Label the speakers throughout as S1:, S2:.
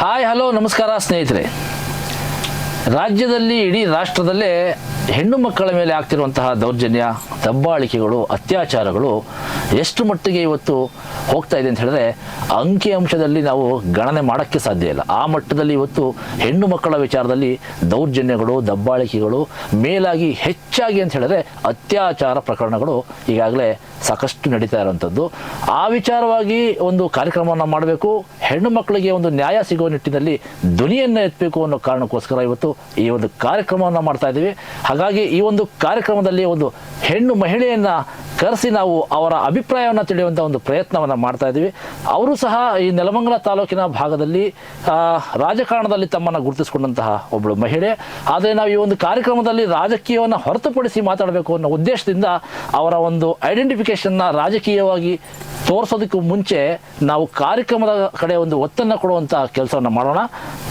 S1: Hi hello ನಮಸ್ಕಾರ ಸ್ನೇಹಿತರೆ. ರಾಜ್ಯದಲ್ಲಿ ಇಡೀ ರಾಷ್ಟ್ರದಲ್ಲೇ ಹೆಣ್ಣು ಮಕ್ಕಳ ಮೇಲೆ ಆಗ್ತಿರುವಂತಹ ದೌರ್ಜನ್ಯ, ದಬ್ಬಾಳಿಕೆಗಳು, ಅತ್ಯಾಚಾರಗಳು ಎಷ್ಟು ಮಟ್ಟಿಗೆ ಇವತ್ತು ಹೋಗ್ತಾ ಇದೆ ಅಂತ ಹೇಳಿದ್ರೆ ಅಂಕಿ ಅಂಶದಲ್ಲಿ ನಾವು ಗಣನೆ ಮಾಡೋಕ್ಕೆ ಸಾಧ್ಯ ಇಲ್ಲ. ಆ ಮಟ್ಟದಲ್ಲಿ ಇವತ್ತು ಹೆಣ್ಣು ಮಕ್ಕಳ ವಿಚಾರದಲ್ಲಿ ದೌರ್ಜನ್ಯಗಳು, ದಬ್ಬಾಳಿಕೆಗಳು, ಮೇಲಾಗಿ ಹೆಚ್ಚಾಗಿ ಅಂತ ಹೇಳಿದ್ರೆ ಅತ್ಯಾಚಾರ ಪ್ರಕರಣಗಳು ಈಗಾಗಲೇ ಸಾಕಷ್ಟು ನಡೀತಾ ಇರುವಂಥದ್ದು ಆ ವಿಚಾರವಾಗಿ ಒಂದು ಕಾರ್ಯಕ್ರಮವನ್ನು ಮಾಡಬೇಕು. ಹೆಣ್ಣು ಮಕ್ಕಳಿಗೆ ಒಂದು ನ್ಯಾಯ ಸಿಗುವ ನಿಟ್ಟಿನಲ್ಲಿ ಧ್ವನಿಯನ್ನು ಎತ್ತಬೇಕು ಅನ್ನೋ ಕಾರಣಕ್ಕೋಸ್ಕರ ಇವತ್ತು ಈ ಒಂದು ಕಾರ್ಯಕ್ರಮವನ್ನು ಮಾಡ್ತಾ ಇದ್ದೀವಿ. ಈ ಒಂದು ಕಾರ್ಯಕ್ರಮದಲ್ಲಿ ಒಂದು ಹೆಣ್ಣು ಮಹಿಳೆಯನ್ನು ಕರೆಸಿ ನಾವು ಅವರ ಅಭಿಪ್ರಾಯವನ್ನು ತಿಳಿಯುವಂಥ ಒಂದು ಪ್ರಯತ್ನವನ್ನು ಮಾಡ್ತಾ ಇದ್ದೀವಿ. ಅವರು ಸಹ ಈ ನೆಲಮಂಗಲ ತಾಲೂಕಿನ ಭಾಗದಲ್ಲಿ ರಾಜಕಾರಣದಲ್ಲಿ ತಮ್ಮನ್ನು ಗುರುತಿಸಿಕೊಂಡಂತಹ ಒಬ್ಬಳು ಮಹಿಳೆ. ಆದರೆ ನಾವು ಈ ಒಂದು ಕಾರ್ಯಕ್ರಮದಲ್ಲಿ ರಾಜಕೀಯವನ್ನು ಹೊರತುಪಡಿಸಿ ಮಾತಾಡಬೇಕು ಅನ್ನೋ ಉದ್ದೇಶದಿಂದ ಅವರ ಒಂದು ಐಡೆಂಟಿಫಿಕೇಶನ್ನ ರಾಜಕೀಯವಾಗಿ ತೋರಿಸೋದಕ್ಕೂ ಮುಂಚೆ ನಾವು ಕಾರ್ಯಕ್ರಮದ ಕಡೆ ಒಂದು ಒತ್ತನ್ನು ಕೊಡುವಂಥ ಕೆಲಸವನ್ನು ಮಾಡೋಣ.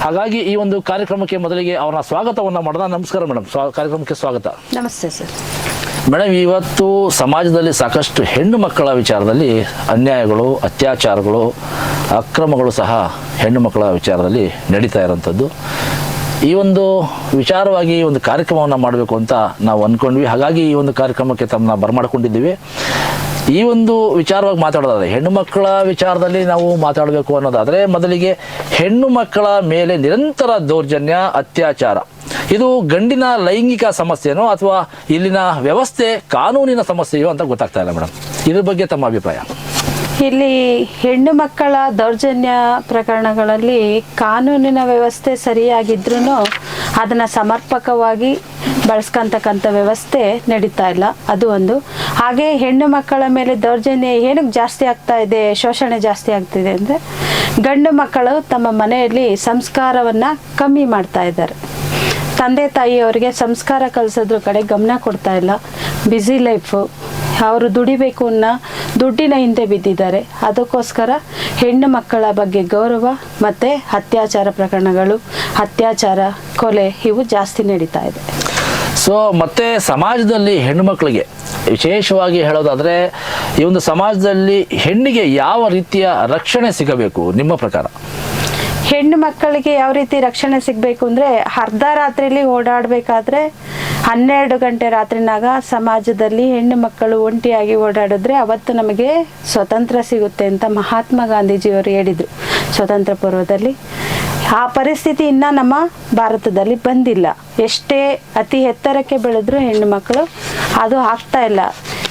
S1: ಹಾಗಾಗಿ ಈ ಒಂದು ಕಾರ್ಯಕ್ರಮಕ್ಕೆ ಮೊದಲಿಗೆ ಅವರ ಸ್ವಾಗತವನ್ನು ಮಾಡೋಣ. ನಮಸ್ಕಾರ ಮೇಡಮ್ ಸ್ವಾ ಕಾರ್ಯಕ್ರಮಕ್ಕೆ ಸ್ವಾಗತ.
S2: ನಮಸ್ತೆ ಸರ್.
S1: ಮೇಡಮ್ ಇವತ್ತು ಸಮಾಜದಲ್ಲಿ ಸಾಕಷ್ಟು ಹೆಣ್ಣು ಮಕ್ಕಳ ವಿಚಾರದಲ್ಲಿ ಅನ್ಯಾಯಗಳು ಅತ್ಯಾಚಾರಗಳು ಅಕ್ರಮಗಳು ಸಹ ಹೆಣ್ಣು ಮಕ್ಕಳ ವಿಚಾರದಲ್ಲಿ ನಡೀತಾ ಇರೋಂಥದ್ದು ಈ ಒಂದು ವಿಚಾರವಾಗಿ ಈ ಒಂದು ಕಾರ್ಯಕ್ರಮವನ್ನು ಮಾಡಬೇಕು ಅಂತ ನಾವು ಅಂದ್ಕೊಂಡ್ವಿ ಹಾಗಾಗಿ ಈ ಒಂದು ಕಾರ್ಯಕ್ರಮಕ್ಕೆ ತಮ್ಮನ್ನ ಬರಮಾಡ್ಕೊಂಡಿದ್ದೀವಿ. ಈ ಒಂದು ವಿಚಾರವಾಗಿ ಮಾತಾಡೋದಾದ್ರೆ, ಹೆಣ್ಣು ಮಕ್ಕಳ ವಿಚಾರದಲ್ಲಿ ನಾವು ಮಾತಾಡಬೇಕು ಅನ್ನೋದಾದರೆ, ಮೊದಲಿಗೆ ಹೆಣ್ಣು ಮಕ್ಕಳ ಮೇಲೆ ನಿರಂತರ ದೌರ್ಜನ್ಯ, ಅತ್ಯಾಚಾರ. ಇದು ಗಂಡಿನ ಲೈಂಗಿಕ ಸಮಸ್ಯೆನೋ ಅಥವಾ ಇಲ್ಲಿನ ವ್ಯವಸ್ಥೆ ಕಾನೂನಿನ ಸಮಸ್ಯೆಯೋ ಅಂತ ಗೊತ್ತಾಗ್ತಾ ಇಲ್ಲ ಮೇಡಮ್. ಇದ್ರ ಬಗ್ಗೆ ತಮ್ಮ ಅಭಿಪ್ರಾಯ?
S2: ಇಲ್ಲಿ ಹೆಣ್ಣು ಮಕ್ಕಳ ದೌರ್ಜನ್ಯ ಪ್ರಕರಣಗಳಲ್ಲಿ ಕಾನೂನಿನ ವ್ಯವಸ್ಥೆ ಸರಿಯಾಗಿದ್ರೂ ಅದನ್ನ ಸಮರ್ಪಕವಾಗಿ ಬಳಸ್ಕೊಂತಕ್ಕಂಥ ವ್ಯವಸ್ಥೆ ನಡೀತಾ ಇಲ್ಲ. ಅದು ಒಂದು. ಹಾಗೆ ಹೆಣ್ಣು ಮಕ್ಕಳ ಮೇಲೆ ದೌರ್ಜನ್ಯ ಏನಕ್ಕೆ ಜಾಸ್ತಿ ಆಗ್ತಾ ಇದೆ, ಶೋಷಣೆ ಜಾಸ್ತಿ ಆಗ್ತಿದೆ ಅಂದರೆ ಗಂಡು ಮಕ್ಕಳು ತಮ್ಮ ಮನೆಯಲ್ಲಿ ಸಂಸ್ಕಾರವನ್ನು ಕಮ್ಮಿ ಮಾಡ್ತಾ ಇದ್ದಾರೆ. ತಂದೆ ತಾಯಿಯವರಿಗೆ ಸಂಸ್ಕಾರ ಕಲಿಸೋದ್ರ ಕಡೆ ಗಮನ ಕೊಡ್ತಾ ಇಲ್ಲ. ಬ್ಯುಸಿ ಲೈಫು ಅವರು ದುಡಿಬೇಕು ಅನ್ನೋ ದುಡ್ಡಿನ ಹಿಂದೆ ಬಿದ್ದಿದ್ದಾರೆ. ಅದಕ್ಕೋಸ್ಕರ ಹೆಣ್ಣು ಮಕ್ಕಳ ಬಗ್ಗೆ ಗೌರವ ಮತ್ತು ಅತ್ಯಾಚಾರ ಪ್ರಕರಣಗಳು, ಅತ್ಯಾಚಾರ ಕೊಲೆ ಇವು ಜಾಸ್ತಿ ನಡೀತಾ ಇದೆ.
S1: ಸೊ ಮತ್ತೆ ಸಮಾಜದಲ್ಲಿ ಹೆಣ್ಣು ಮಕ್ಕಳಿಗೆ ವಿಶೇಷವಾಗಿ ಹೇಳೋದಾದ್ರೆ ಈ ಒಂದು ಸಮಾಜದಲ್ಲಿ ಹೆಣ್ಣಿಗೆ ಯಾವ ರೀತಿಯ ರಕ್ಷಣೆ ಸಿಗಬೇಕು ನಿಮ್ಮ ಪ್ರಕಾರ?
S2: ಹೆಣ್ಣು ಮಕ್ಕಳಿಗೆ ಯಾವ ರೀತಿ ರಕ್ಷಣೆ ಸಿಗಬೇಕು ಅಂದರೆ ಅರ್ಧ ರಾತ್ರಿಲಿ ಓಡಾಡಬೇಕಾದ್ರೆ ಹನ್ನೆರಡು ಗಂಟೆ ರಾತ್ರಿನಾಗ ಸಮಾಜದಲ್ಲಿ ಹೆಣ್ಣು ಮಕ್ಕಳು ಒಂಟಿಯಾಗಿ ಓಡಾಡಿದ್ರೆ ಅವತ್ತು ನಮಗೆ ಸ್ವತಂತ್ರ ಸಿಗುತ್ತೆ ಅಂತ ಮಹಾತ್ಮ ಗಾಂಧೀಜಿಯವರು ಹೇಳಿದರು. ಸ್ವತಂತ್ರ ಪೂರ್ವದಲ್ಲಿ ಆ ಪರಿಸ್ಥಿತಿ ಇನ್ನೂ ನಮ್ಮ ಭಾರತದಲ್ಲಿ ಬಂದಿಲ್ಲ. ಎಷ್ಟೇ ಅತಿ ಎತ್ತರಕ್ಕೆ ಬೆಳೆದ್ರು ಹೆಣ್ಣು ಮಕ್ಕಳು ಅದು ಆಗ್ತಾ ಇಲ್ಲ.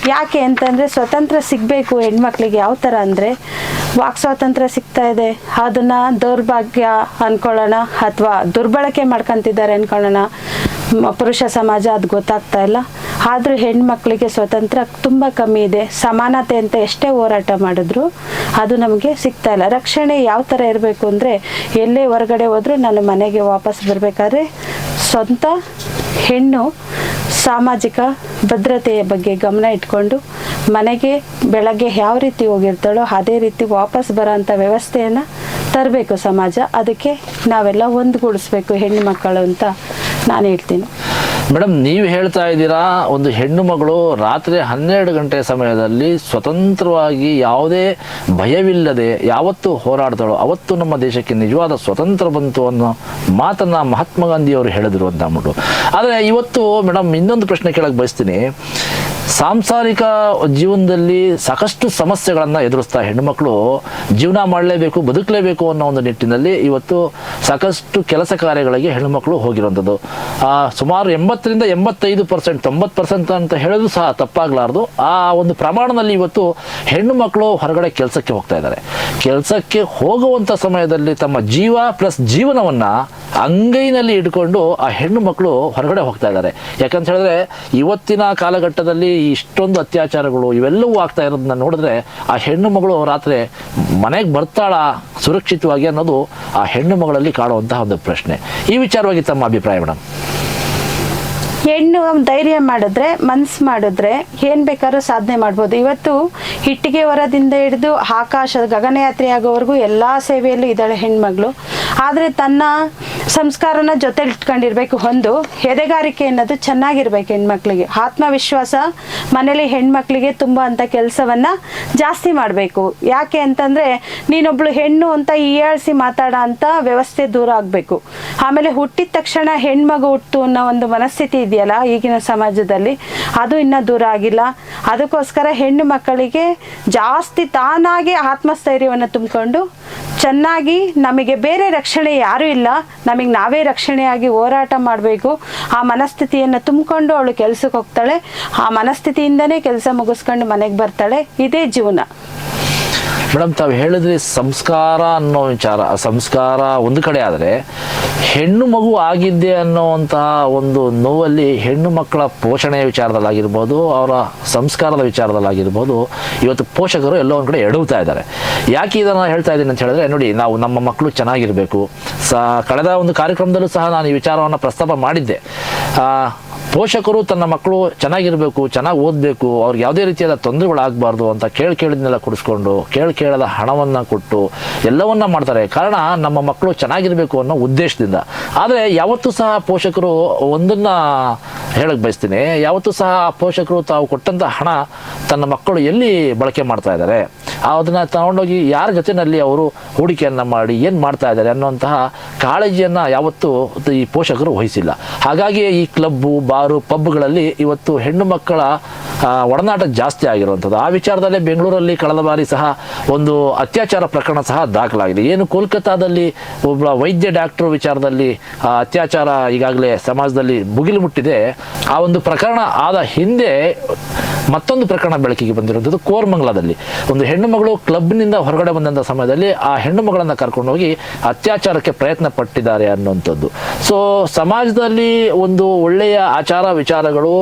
S2: ಯಾಕೆ ಅಂತಂದರೆ ಸ್ವತಂತ್ರ ಸಿಗಬೇಕು ಹೆಣ್ಮಕ್ಳಿಗೆ ಯಾವ ಥರ ಅಂದರೆ ವಾಕ್ ಸ್ವಾತಂತ್ರ್ಯ ಸಿಗ್ತಾ ಇದೆ. ಅದನ್ನು ದೌರ್ಭಾಗ್ಯ ಅನ್ಕೊಳ್ಳೋಣ ಅಥವಾ ದುರ್ಬಳಕೆ ಮಾಡ್ಕೊಂತಿದ್ದಾರೆ ಅನ್ಕೊಳ್ಳೋಣ. ಪುರುಷ ಸಮಾಜ ಅದು ಗೊತ್ತಾಗ್ತಾ ಇಲ್ಲ. ಆದರೂ ಹೆಣ್ಮಕ್ಳಿಗೆ ಸ್ವತಂತ್ರ ತುಂಬ ಕಮ್ಮಿ ಇದೆ. ಸಮಾನತೆ ಅಂತ ಎಷ್ಟೇ ಹೋರಾಟ ಮಾಡಿದ್ರು ಅದು ನಮಗೆ ಸಿಗ್ತಾ ಇಲ್ಲ. ರಕ್ಷಣೆ ಯಾವ ಥರ ಇರಬೇಕು ಅಂದರೆ ಎಲ್ಲೇ ಹೊರಗಡೆ ಹೋದರೂ ನಾನು ಮನೆಗೆ ವಾಪಸ್ ಬರಬೇಕಾದ್ರೆ ಸ್ವಂತ ಹೆಣ್ಣು ಸಾಮಾಜಿಕ ಭದ್ರತೆಯ ಬಗ್ಗೆ ಗಮನ ಇಟ್ಕೊಂಡು ಮನೆಗೆ ಬೆಳಗ್ಗೆ ಯಾವ ರೀತಿ ಹೋಗಿರ್ತಾಳೋ ಅದೇ ರೀತಿ ವಾಪಸ್ ಬರೋಂಥ ವ್ಯವಸ್ಥೆಯನ್ನು ತರಬೇಕು ಸಮಾಜ. ಅದಕ್ಕೆ ನಾವೆಲ್ಲ ಒಂದುಗೂಡಿಸ್ಬೇಕು ಹೆಣ್ಣು ಮಕ್ಕಳು ಅಂತ ನಾನು ಹೇಳ್ತೀನಿ.
S1: ಮೇಡಮ್, ನೀವು ಹೇಳ್ತಾ ಇದ್ದೀರಾ, ಒಂದು ಹೆಣ್ಣು ಮಗಳು ರಾತ್ರಿ ಹನ್ನೆರಡು ಗಂಟೆ ಸಮಯದಲ್ಲಿ ಸ್ವತಂತ್ರವಾಗಿ ಯಾವುದೇ ಭಯವಿಲ್ಲದೆ ಯಾವತ್ತು ಹೋರಾಡ್ತಾಳೋ, ಅವತ್ತು ನಮ್ಮ ದೇಶಕ್ಕೆ ನಿಜವಾದ ಸ್ವತಂತ್ರ ಬಂತು ಅನ್ನೋ ಮಾತನ್ನ ಮಹಾತ್ಮ ಗಾಂಧಿ ಅವರು ಹೇಳಿದ್ರು ಅಂತ ಅಂದ್ಬಿಟ್ಟು. ಆದರೆ ಇವತ್ತು ಮೇಡಮ್, ಇನ್ನೊಂದು ಪ್ರಶ್ನೆ ಕೇಳಕ್ಕೆ ಬಯಸ್ತೀನಿ. ಸಾಂಸಾರಿಕ ಜೀವನದಲ್ಲಿ ಸಾಕಷ್ಟು ಸಮಸ್ಯೆಗಳನ್ನು ಎದುರಿಸ್ತಾ ಹೆಣ್ಣುಮಕ್ಕಳು ಜೀವನ ಮಾಡಲೇಬೇಕು ಬದುಕಲೇಬೇಕು ಅನ್ನೋ ಒಂದು ನಿಟ್ಟಿನಲ್ಲಿ ಇವತ್ತು ಸಾಕಷ್ಟು ಕೆಲಸ ಕಾರ್ಯಗಳಿಗೆ ಹೆಣ್ಣುಮಕ್ಕಳು ಹೋಗಿರುವಂಥದ್ದು. ಆ, ಸುಮಾರು ಎಂಬತ್ತರಿಂದ ಎಂಬತ್ತೈದು ಪರ್ಸೆಂಟ್ ತೊಂಬತ್ತು ಪರ್ಸೆಂಟ್ ಅಂತ ಹೇಳೋದು ಸಹ ತಪ್ಪಾಗಲಾರ್ದು. ಆ ಒಂದು ಪ್ರಮಾಣದಲ್ಲಿ ಇವತ್ತು ಹೆಣ್ಣು ಮಕ್ಕಳು ಹೊರಗಡೆ ಕೆಲಸಕ್ಕೆ ಹೋಗ್ತಾ ಇದ್ದಾರೆ. ಕೆಲಸಕ್ಕೆ ಹೋಗುವಂಥ ಸಮಯದಲ್ಲಿ ತಮ್ಮ ಜೀವ ಪ್ಲಸ್ ಜೀವನವನ್ನು ಅಂಗೈನಲ್ಲಿ ಇಟ್ಕೊಂಡು ಆ ಹೆಣ್ಣು ಮಕ್ಕಳು ಹೊರಗಡೆ ಹೋಗ್ತಾ ಇದ್ದಾರೆ. ಯಾಕಂತ ಹೇಳಿದ್ರೆ ಇವತ್ತಿನ ಕಾಲಘಟ್ಟದಲ್ಲಿ ಇಷ್ಟೊಂದು ಅತ್ಯಾಚಾರಗಳು ಇವೆಲ್ಲವೂ ಆಗ್ತಾ ಇರೋದನ್ನ ನೋಡಿದ್ರೆ ಆ ಹೆಣ್ಣು ಮಗಳು ರಾತ್ರಿ ಮನೆಗೆ ಬರ್ತಾಳ ಸುರಕ್ಷಿತವಾಗಿ ಅನ್ನೋದು ಆ ಹೆಣ್ಣು ಮಗಳಲ್ಲಿ ಕಾಡುವಂತಹ ಒಂದು ಪ್ರಶ್ನೆ. ಈ ವಿಚಾರವಾಗಿ ತಮ್ಮ ಅಭಿಪ್ರಾಯ ಮೇಡಮ್
S2: ಹೆಣ್ಣು ಧೈರ್ಯ ಮಾಡಿದ್ರೆ, ಮನ್ಸು ಮಾಡಿದ್ರೆ ಏನು ಬೇಕಾದ್ರೂ ಸಾಧನೆ ಮಾಡ್ಬೋದು. ಇವತ್ತು ಇಟ್ಟಿಗೆ ಹೊರದಿಂದ ಹಿಡಿದು ಆಕಾಶ ಗಗನಯಾತ್ರೆ ಆಗೋವರೆಗೂ ಎಲ್ಲ ಸೇವೆಯಲ್ಲೂ ಇದ್ದಾಳೆ ಹೆಣ್ಮಗಳು. ಆದರೆ ತನ್ನ ಸಂಸ್ಕಾರನ ಜೊತೆ ಇಟ್ಕೊಂಡಿರ್ಬೇಕು ಒಂದು. ಎದೆಗಾರಿಕೆ ಅನ್ನೋದು ಚೆನ್ನಾಗಿರ್ಬೇಕು ಹೆಣ್ಮಕ್ಳಿಗೆ. ಆತ್ಮವಿಶ್ವಾಸ ಮನೇಲಿ ಹೆಣ್ಮಕ್ಳಿಗೆ ತುಂಬ ಅಂತ ಕೆಲಸವನ್ನ ಜಾಸ್ತಿ ಮಾಡಬೇಕು. ಯಾಕೆ ಅಂತಂದ್ರೆ, ನೀನೊಬ್ಳು ಹೆಣ್ಣು ಅಂತ ಈಯಾಳಿಸಿ ಮಾತಾಡೋ ಅಂತ ವ್ಯವಸ್ಥೆ ದೂರ ಆಗಬೇಕು. ಆಮೇಲೆ ಹುಟ್ಟಿದ ತಕ್ಷಣ ಹೆಣ್ಮಗು ಹುಟ್ಟು ಅನ್ನೋ ಒಂದು ಮನಸ್ಥಿತಿ ಇದೆಯಲ್ಲ ಈಗಿನ ಸಮಾಜದಲ್ಲಿ? ಅದು ಇನ್ನೂ ದೂರ ಆಗಿಲ್ಲ. ಅದಕ್ಕೋಸ್ಕರ ಹೆಣ್ಣು ಮಕ್ಕಳಿಗೆ ಜಾಸ್ತಿ ತಾನಾಗಿ ಆತ್ಮಸ್ಥೈರ್ಯವನ್ನು ತುಂಬಿಕೊಂಡು ಚೆನ್ನಾಗಿ ನಮಗೆ ಬೇರೆ ರಕ್ಷಣೆ ಯಾರೂ ಇಲ್ಲ. ನಮಗೆ ನಾವೇ ರಕ್ಷಣೆಯಾಗಿ ಹೋರಾಟ ಮಾಡಬೇಕು. ಆ ಮನಸ್ಥಿತಿಯನ್ನು ತುಂಬಿಕೊಂಡು ಅವಳು ಕೆಲಸಕ್ಕೆ ಹೋಗ್ತಾಳೆ. ಆ ಮನಸ್ಥಿತಿಯಿಂದನೇ ಕೆಲಸ ಮುಗಿಸ್ಕೊಂಡು ಮನೆಗೆ ಬರ್ತಾಳೆ. ಇದೇ ಜೀವನ.
S1: ಮೇಡಮ್, ತಾವು ಹೇಳಿದ್ರೆ ಸಂಸ್ಕಾರ ಅನ್ನೋ ವಿಚಾರ. ಸಂಸ್ಕಾರ ಒಂದು ಕಡೆ ಆದರೆ ಹೆಣ್ಣು ಮಗು ಆಗಿದ್ದೆ ಅನ್ನೋವಂತಹ ಒಂದು ನೋವಲ್ಲಿ ಹೆಣ್ಣು ಮಕ್ಕಳ ಪೋಷಣೆಯ ವಿಚಾರದಲ್ಲಾಗಿರ್ಬೋದು ಅವರ ಸಂಸ್ಕಾರದ ವಿಚಾರದಲ್ಲಾಗಿರ್ಬೋದು ಇವತ್ತು ಪೋಷಕರು ಎಲ್ಲೋ ಒಂದು ಕಡೆ ಎಡಗುತ್ತಾ ಇದ್ದಾರೆ. ಯಾಕೆ ಇದನ್ನು ಹೇಳ್ತಾ ಇದ್ದೀನಿ ಅಂತ ಹೇಳಿದ್ರೆ, ನೋಡಿ, ನಾವು ನಮ್ಮ ಮಕ್ಕಳು ಚೆನ್ನಾಗಿರಬೇಕು. ಸ, ಕಳೆದ ಒಂದು ಕಾರ್ಯಕ್ರಮದಲ್ಲೂ ಸಹ ನಾನು ಈ ವಿಚಾರವನ್ನು ಪ್ರಸ್ತಾಪ ಮಾಡಿದ್ದೆ. ಪೋಷಕರು ತನ್ನ ಮಕ್ಕಳು ಚೆನ್ನಾಗಿರಬೇಕು, ಚೆನ್ನಾಗಿ ಓದಬೇಕು, ಅವ್ರಿಗೆ ಯಾವುದೇ ರೀತಿಯಾದ ತೊಂದರೆಗಳಾಗಬಾರ್ದು ಅಂತ ಕೇಳಿ ಕೇಳಿದ್ನೆಲ್ಲ ಕುಡಿಸ್ಕೊಂಡು, ಕೇಳಿ ಕೇಳದ ಹಣವನ್ನು ಕೊಟ್ಟು ಎಲ್ಲವನ್ನ ಮಾಡ್ತಾರೆ. ಕಾರಣ ನಮ್ಮ ಮಕ್ಕಳು ಚೆನ್ನಾಗಿರಬೇಕು ಅನ್ನೋ ಉದ್ದೇಶದಿಂದ. ಆದರೆ ಯಾವತ್ತೂ ಸಹ ಪೋಷಕರು ಒಂದನ್ನು ಹೇಳಕ್ಕೆ ಬಯಸ್ತೀನಿ. ಯಾವತ್ತೂ ಸಹ ಪೋಷಕರು ತಾವು ಕೊಟ್ಟಂಥ ಹಣ ತನ್ನ ಮಕ್ಕಳು ಎಲ್ಲಿ ಬಳಕೆ ಮಾಡ್ತಾ ಇದ್ದಾರೆ? ಅದನ್ನು ತಗೊಂಡೋಗಿ ಯಾರ ಜೊತೆಯಲ್ಲಿ ಅವರು ಹೂಡಿಕೆಯನ್ನು ಮಾಡಿ ಏನು ಮಾಡ್ತಾ ಇದ್ದಾರೆ ಅನ್ನುವಂತಹ ಕಾಳಜಿಯನ್ನು ಯಾವತ್ತೂ ಈ ಪೋಷಕರು ವಹಿಸಿಲ್ಲ. ಹಾಗಾಗಿ ಈ ಕ್ಲಬ್ಬು ಬಾರು ಪಬ್ಗಳಲ್ಲಿ ಇವತ್ತು ಹೆಣ್ಣು ಮಕ್ಕಳ ಒಡನಾಟ ಜಾಸ್ತಿ ಆಗಿರುವಂಥದ್ದು. ಆ ವಿಚಾರದಲ್ಲೇ ಬೆಂಗಳೂರಲ್ಲಿ ಕಳೆದ ಬಾರಿ ಸಹ ಒಂದು ಅತ್ಯಾಚಾರ ಪ್ರಕರಣ ಸಹ ದಾಖಲಾಗಿದೆ. ಏನು ಕೋಲ್ಕತ್ತಾದಲ್ಲಿ ಒಬ್ಬ ವೈದ್ಯ ಡಾಕ್ಟರ್ ವಿಚಾರದಲ್ಲಿ ಅತ್ಯಾಚಾರ ಈಗಾಗಲೇ ಸಮಾಜದಲ್ಲಿ ಮುಗಿಲು ಮುಟ್ಟಿದೆ. ಆ ಒಂದು ಪ್ರಕರಣ ಆದ ಹಿಂದೆ ಮತ್ತೊಂದು ಪ್ರಕರಣ ಬೆಳಕಿಗೆ ಬಂದಿರುವಂಥದ್ದು ಕೋರ್ಮಂಗಲದಲ್ಲಿ. ಒಂದು ಹೆಣ್ಣು ಮಗಳು ಕ್ಲಬ್ನಿಂದ ಹೊರಗಡೆ ಬಂದಂಥ ಸಮಯದಲ್ಲಿ ಆ ಹೆಣ್ಣು ಮಗಳನ್ನು ಕರ್ಕೊಂಡು ಹೋಗಿ ಅತ್ಯಾಚಾರಕ್ಕೆ ಪ್ರಯತ್ನ ಪಟ್ಟಿದ್ದಾರೆ ಅನ್ನುವಂಥದ್ದು. ಸೊ ಸಮಾಜದಲ್ಲಿ ಒಂದು ಒಳ್ಳೆಯ ಆಚಾರ ವಿಚಾರಗಳು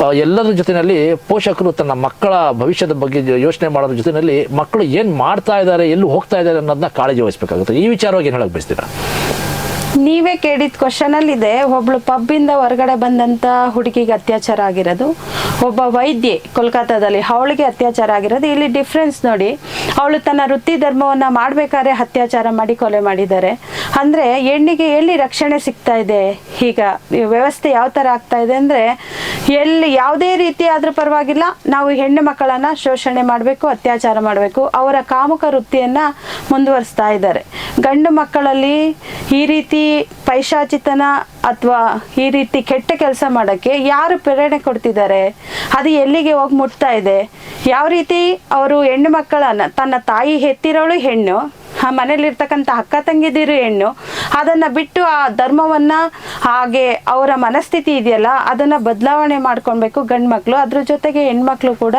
S1: ಆ, ಎಲ್ಲರ ಜೊತೆಯಲ್ಲಿ ಪೋಷಕರು ತನ್ನ ಮಕ್ಕಳ ಭವಿಷ್ಯದ ಬಗ್ಗೆ ಯೋಚನೆ ಮಾಡೋದ್ರ ಜೊತೆಯಲ್ಲಿ ಮಕ್ಕಳು ಏನು ಮಾಡ್ತಾ ಇದ್ದಾರೆ ಎಲ್ಲಿ ಹೋಗ್ತಾ ಇದ್ದಾರೆ ಅನ್ನೋದನ್ನ ಕಾಳಜಿ ವಹಿಸಬೇಕಾಗುತ್ತೆ. ಈ ವಿಚಾರವಾಗಿ ಏನು ಹೇಳಕ್ ಬಯಸ್ತೀರಾ?
S2: ನೀವೇ ಕೇಳಿದ ಕ್ವಶನ್ ಅಲ್ಲಿ ಇದೆ ಒಬ್ಳು ಪಬ್ಬಿಂದ ಹೊರಗಡೆ ಬಂದಂತ ಹುಡುಗಿಗೆ ಅತ್ಯಾಚಾರ ಆಗಿರೋದು, ಒಬ್ಬ ವೈದ್ಯೆ ಕೋಲ್ಕತ್ತಾದಲ್ಲಿ ಅವಳಿಗೆ ಅತ್ಯಾಚಾರ ಆಗಿರೋದು. ಇಲ್ಲಿ ಡಿಫ್ರೆನ್ಸ್ ನೋಡಿ, ಅವಳು ತನ್ನ ವೃತ್ತಿ ಧರ್ಮವನ್ನ ಮಾಡ್ಬೇಕಾದ್ರೆ ಅತ್ಯಾಚಾರ ಮಾಡಿ ಕೊಲೆ ಮಾಡಿದ್ದಾರೆ. ಅಂದ್ರೆ ಹೆಣ್ಣಿಗೆ ಎಲ್ಲಿ ರಕ್ಷಣೆ ಸಿಗ್ತಾ ಇದೆ? ಈಗ ವ್ಯವಸ್ಥೆ ಯಾವ ತರ ಆಗ್ತಾ ಇದೆ ಅಂದ್ರೆ, ಎಲ್ಲಿ ಯಾವುದೇ ರೀತಿ ಆದ್ರೂ ಪರವಾಗಿಲ್ಲ, ನಾವು ಹೆಣ್ಣು ಮಕ್ಕಳನ್ನ ಶೋಷಣೆ ಮಾಡಬೇಕು, ಅತ್ಯಾಚಾರ ಮಾಡಬೇಕು. ಅವರ ಕಾಮುಕ ವೃತ್ತಿಯನ್ನ ಮುಂದುವರಿಸ್ತಾ ಇದ್ದಾರೆ. ಗಂಡು ಮಕ್ಕಳಲ್ಲಿ ಈ ರೀತಿ ಪೈಶಾಚಿತನ ಅಥವಾ ಈ ರೀತಿ ಕೆಟ್ಟ ಕೆಲಸ ಮಾಡೋಕ್ಕೆ ಯಾರು ಪ್ರೇರಣೆ ಕೊಡ್ತಿದ್ದಾರೆ? ಅದು ಎಲ್ಲಿಗೆ ಹೋಗಿ ಮುಟ್ತಾ ಇದೆ? ಯಾವ ರೀತಿ ಅವರು ಹೆಣ್ಣು ಮಕ್ಕಳನ್ನು, ತನ್ನ ತಾಯಿ ಹೆತ್ತಿರೋಳು ಹೆಣ್ಣು, ಆ ಮನೇಲಿರ್ತಕ್ಕಂಥ ಅಕ್ಕ ತಂಗಿದಿರು ಹೆಣ್ಣು, ಅದನ್ನ ಬಿಟ್ಟು ಆ ಧರ್ಮವನ್ನ, ಹಾಗೆ ಅವರ ಮನಸ್ಥಿತಿ ಇದೆಯಲ್ಲ, ಅದನ್ನ ಬದಲಾವಣೆ ಮಾಡ್ಕೊಳ್ಬೇಕು ಗಂಡು ಮಕ್ಕಳು ಅದ್ರ ಜೊತೆಗೆ ಹೆಣ್ಮಕ್ಳು ಕೂಡ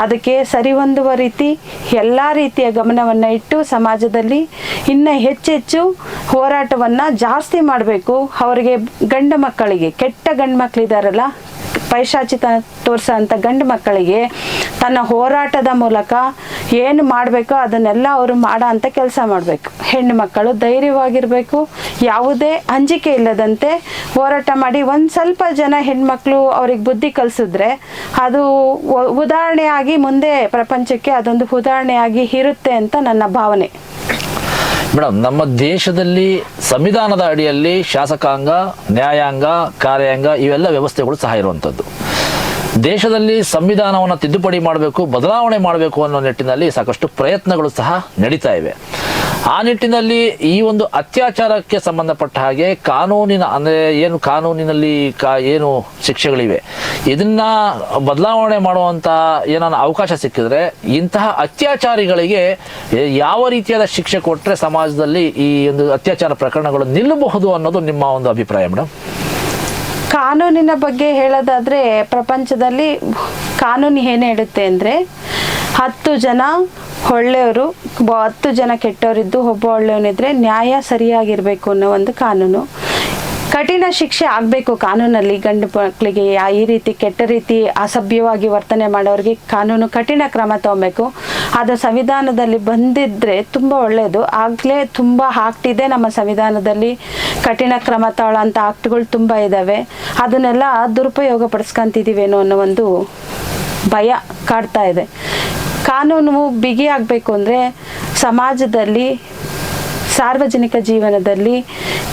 S2: ಅದಕ್ಕೆ ಸರಿ ಹೊಂದುವ ರೀತಿ ಎಲ್ಲ ರೀತಿಯ ಗಮನವನ್ನು ಇಟ್ಟು ಸಮಾಜದಲ್ಲಿ ಇನ್ನು ಹೆಚ್ಚೆಚ್ಚು ಹೋರಾಟವನ್ನು ಜಾಸ್ತಿ ಮಾಡಬೇಕು. ಅವರಿಗೆ ಗಂಡು ಮಕ್ಕಳಿಗೆ, ಕೆಟ್ಟ ಗಂಡು ಮಕ್ಕಳಿದಾರಲ್ಲ ಪೈಶಾಚಿತ ತೋರಿಸೋ ಗಂಡು ಮಕ್ಕಳಿಗೆ ತನ್ನ ಹೋರಾಟದ ಮೂಲಕ ಏನು ಮಾಡಬೇಕೋ ಅದನ್ನೆಲ್ಲ ಅವರು ಮಾಡೋ ಅಂತ ಕೆಲಸ ಮಾಡಬೇಕು. ಹೆಣ್ಣು ಮಕ್ಕಳು ಧೈರ್ಯವಾಗಿರಬೇಕು, ಯಾವುದೇ ಅಂಜಿಕೆ ಇಲ್ಲದಂತೆ ಹೋರಾಟ ಮಾಡಿ ಒಂದು ಸ್ವಲ್ಪ ಜನ ಹೆಣ್ಮಕ್ಳು ಅವ್ರಿಗೆ ಬುದ್ಧಿ ಕಲಿಸಿದ್ರೆ ಅದು ಉದಾಹರಣೆಯಾಗಿ ಮುಂದೆ ಪ್ರಪಂಚಕ್ಕೆ ಅದೊಂದು ಉದಾಹರಣೆಯಾಗಿ ಇರುತ್ತೆ ಅಂತ ನನ್ನ ಭಾವನೆ.
S1: ಮೇಡಮ್, ನಮ್ಮ ದೇಶದಲ್ಲಿ ಸಂವಿಧಾನದ ಅಡಿಯಲ್ಲಿ ಶಾಸಕಾಂಗ, ನ್ಯಾಯಾಂಗ, ಕಾರ್ಯಾಂಗ ಇವೆಲ್ಲ ವ್ಯವಸ್ಥೆಗಳು ಸಹ ಇರುವಂಥದ್ದು. ದೇಶದಲ್ಲಿ ಸಂವಿಧಾನವನ್ನು ತಿದ್ದುಪಡಿ ಮಾಡಬೇಕು, ಬದಲಾವಣೆ ಮಾಡಬೇಕು ಅನ್ನೋ ನಿಟ್ಟಿನಲ್ಲಿ ಸಾಕಷ್ಟು ಪ್ರಯತ್ನಗಳು ಸಹ ನಡೀತಾ ಇವೆ. ಆ ನಿಟ್ಟಿನಲ್ಲಿ ಈ ಒಂದು ಅತ್ಯಾಚಾರಕ್ಕೆ ಸಂಬಂಧಪಟ್ಟ ಹಾಗೆ ಕಾನೂನಿನ, ಅಂದರೆ ಏನು ಕಾನೂನಿನಲ್ಲಿ ಕಾ ಏನು ಶಿಕ್ಷೆಗಳಿವೆ. ಇದನ್ನ ಬದಲಾವಣೆ ಮಾಡುವಂಥ ಏನಾನ ಅವಕಾಶ ಸಿಕ್ಕಿದ್ರೆ ಇಂತಹ ಅತ್ಯಾಚಾರಿಗಳಿಗೆ ಯಾವ ರೀತಿಯಾದ ಶಿಕ್ಷೆ ಕೊಟ್ಟರೆ ಸಮಾಜದಲ್ಲಿ ಈ ಒಂದು ಅತ್ಯಾಚಾರ ಪ್ರಕರಣಗಳು ನಿಲ್ಲಬಹುದು ಅನ್ನೋದು ನಿಮ್ಮ ಒಂದು ಅಭಿಪ್ರಾಯ ಮೇಡಮ್
S2: ಕಾನೂನಿನ ಬಗ್ಗೆ ಹೇಳೋದಾದ್ರೆ ಪ್ರಪಂಚದಲ್ಲಿ ಕಾನೂನು ಏನು ಹೇಳುತ್ತೆ ಅಂದರೆ ಹತ್ತು ಜನ ಒಳ್ಳೆಯವರು ಹತ್ತು ಜನ ಕೆಟ್ಟವರಿದ್ದು ಒಬ್ಬ ಒಳ್ಳೆಯವನಿದ್ರೆ ನ್ಯಾಯ ಸರಿಯಾಗಿರಬೇಕು ಅನ್ನೋ ಒಂದು ಕಾನೂನು. ಕಠಿಣ ಶಿಕ್ಷೆ ಆಗಬೇಕು ಕಾನೂನಲ್ಲಿ. ಗಂಡು ಮಕ್ಕಳಿಗೆ ಈ ರೀತಿ ಕೆಟ್ಟ ರೀತಿ ಅಸಭ್ಯವಾಗಿ ವರ್ತನೆ ಮಾಡೋರಿಗೆ ಕಾನೂನು ಕಠಿಣ ಕ್ರಮ ತಗೊಬೇಕು. ಅದು ಸಂವಿಧಾನದಲ್ಲಿ ಬಂದಿದ್ದರೆ ತುಂಬ ಒಳ್ಳೆಯದು. ಆಗಲೇ ತುಂಬ ಆಕ್ಟಿದೆ ನಮ್ಮ ಸಂವಿಧಾನದಲ್ಲಿ. ಕಠಿಣ ಕ್ರಮ ತಗೊಳ್ಳೋಂಥ ಆಕ್ಟ್ಗಳು ತುಂಬ ಇದ್ದಾವೆ ಅದನ್ನೆಲ್ಲ ದುರುಪಯೋಗ ಪಡಿಸ್ಕೊಂತಿದ್ದೀವೇನೋ ಅನ್ನೋ ಒಂದು ಭಯ ಕಾಡ್ತಾ ಇದೆ. ಕಾನೂನು ಬಿಗಿಯಾಗಬೇಕು ಅಂದರೆ ಸಮಾಜದಲ್ಲಿ, ಸಾರ್ವಜನಿಕ ಜೀವನದಲ್ಲಿ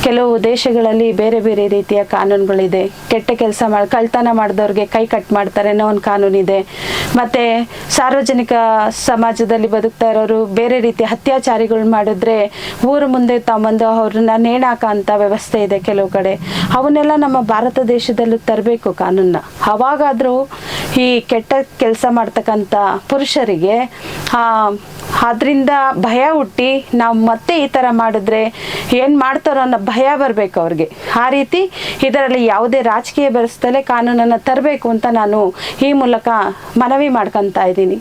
S2: ಕೆಲವು ದೇಶಗಳಲ್ಲಿ ಬೇರೆ ಬೇರೆ ರೀತಿಯ ಕಾನೂನುಗಳಿದೆ. ಕೆಟ್ಟ ಕೆಲಸ ಮಾಡಿ, ಕಳ್ತನ ಮಾಡಿದವ್ರಿಗೆ ಕೈ ಕಟ್ ಮಾಡ್ತಾರೆ ಅನ್ನೋ ಒಂದು ಕಾನೂನಿದೆ. ಮತ್ತೆ ಸಾರ್ವಜನಿಕ ಸಮಾಜದಲ್ಲಿ ಬದುಕ್ತಾ ಇರೋರು ಬೇರೆ ರೀತಿಯ ಅತ್ಯಾಚಾರಿಗಳು ಮಾಡಿದ್ರೆ ಊರು ಮುಂದೆ ತಗೊಂಬಂದು ಅವ್ರನ್ನ ನೇಣಾಕ ಅಂತ ವ್ಯವಸ್ಥೆ ಇದೆ ಕೆಲವು ಕಡೆ. ಅವನ್ನೆಲ್ಲ ನಮ್ಮ ಭಾರತ ದೇಶದಲ್ಲೂ ತರಬೇಕು ಕಾನೂನನ್ನ. ಅವಾಗಾದರೂ ಈ ಕೆಟ್ಟ ಕೆಲಸ ಮಾಡ್ತಕ್ಕಂಥ ಪುರುಷರಿಗೆ ಅದರಿಂದ ಭಯ ಹುಟ್ಟಿ ನಾವು ಮತ್ತೆ ಈ ಥರ ಮಾಡಿದ್ರೆ ಏನು ಮಾಡ್ತಾರೋ ಅನ್ನೋ ಭಯ ಬರಬೇಕು ಅವ್ರಿಗೆ. ಆ ರೀತಿ ಇದರಲ್ಲಿ ಯಾವುದೇ ರಾಜಕೀಯ ಬೆರೆಸ್ತಲೇ ಕಾನೂನನ್ನು ತರಬೇಕು ಅಂತ ನಾನು ಈ ಮೂಲಕ ಮನವಿ ಮಾಡ್ಕೊತಾ ಇದ್ದೀನಿ.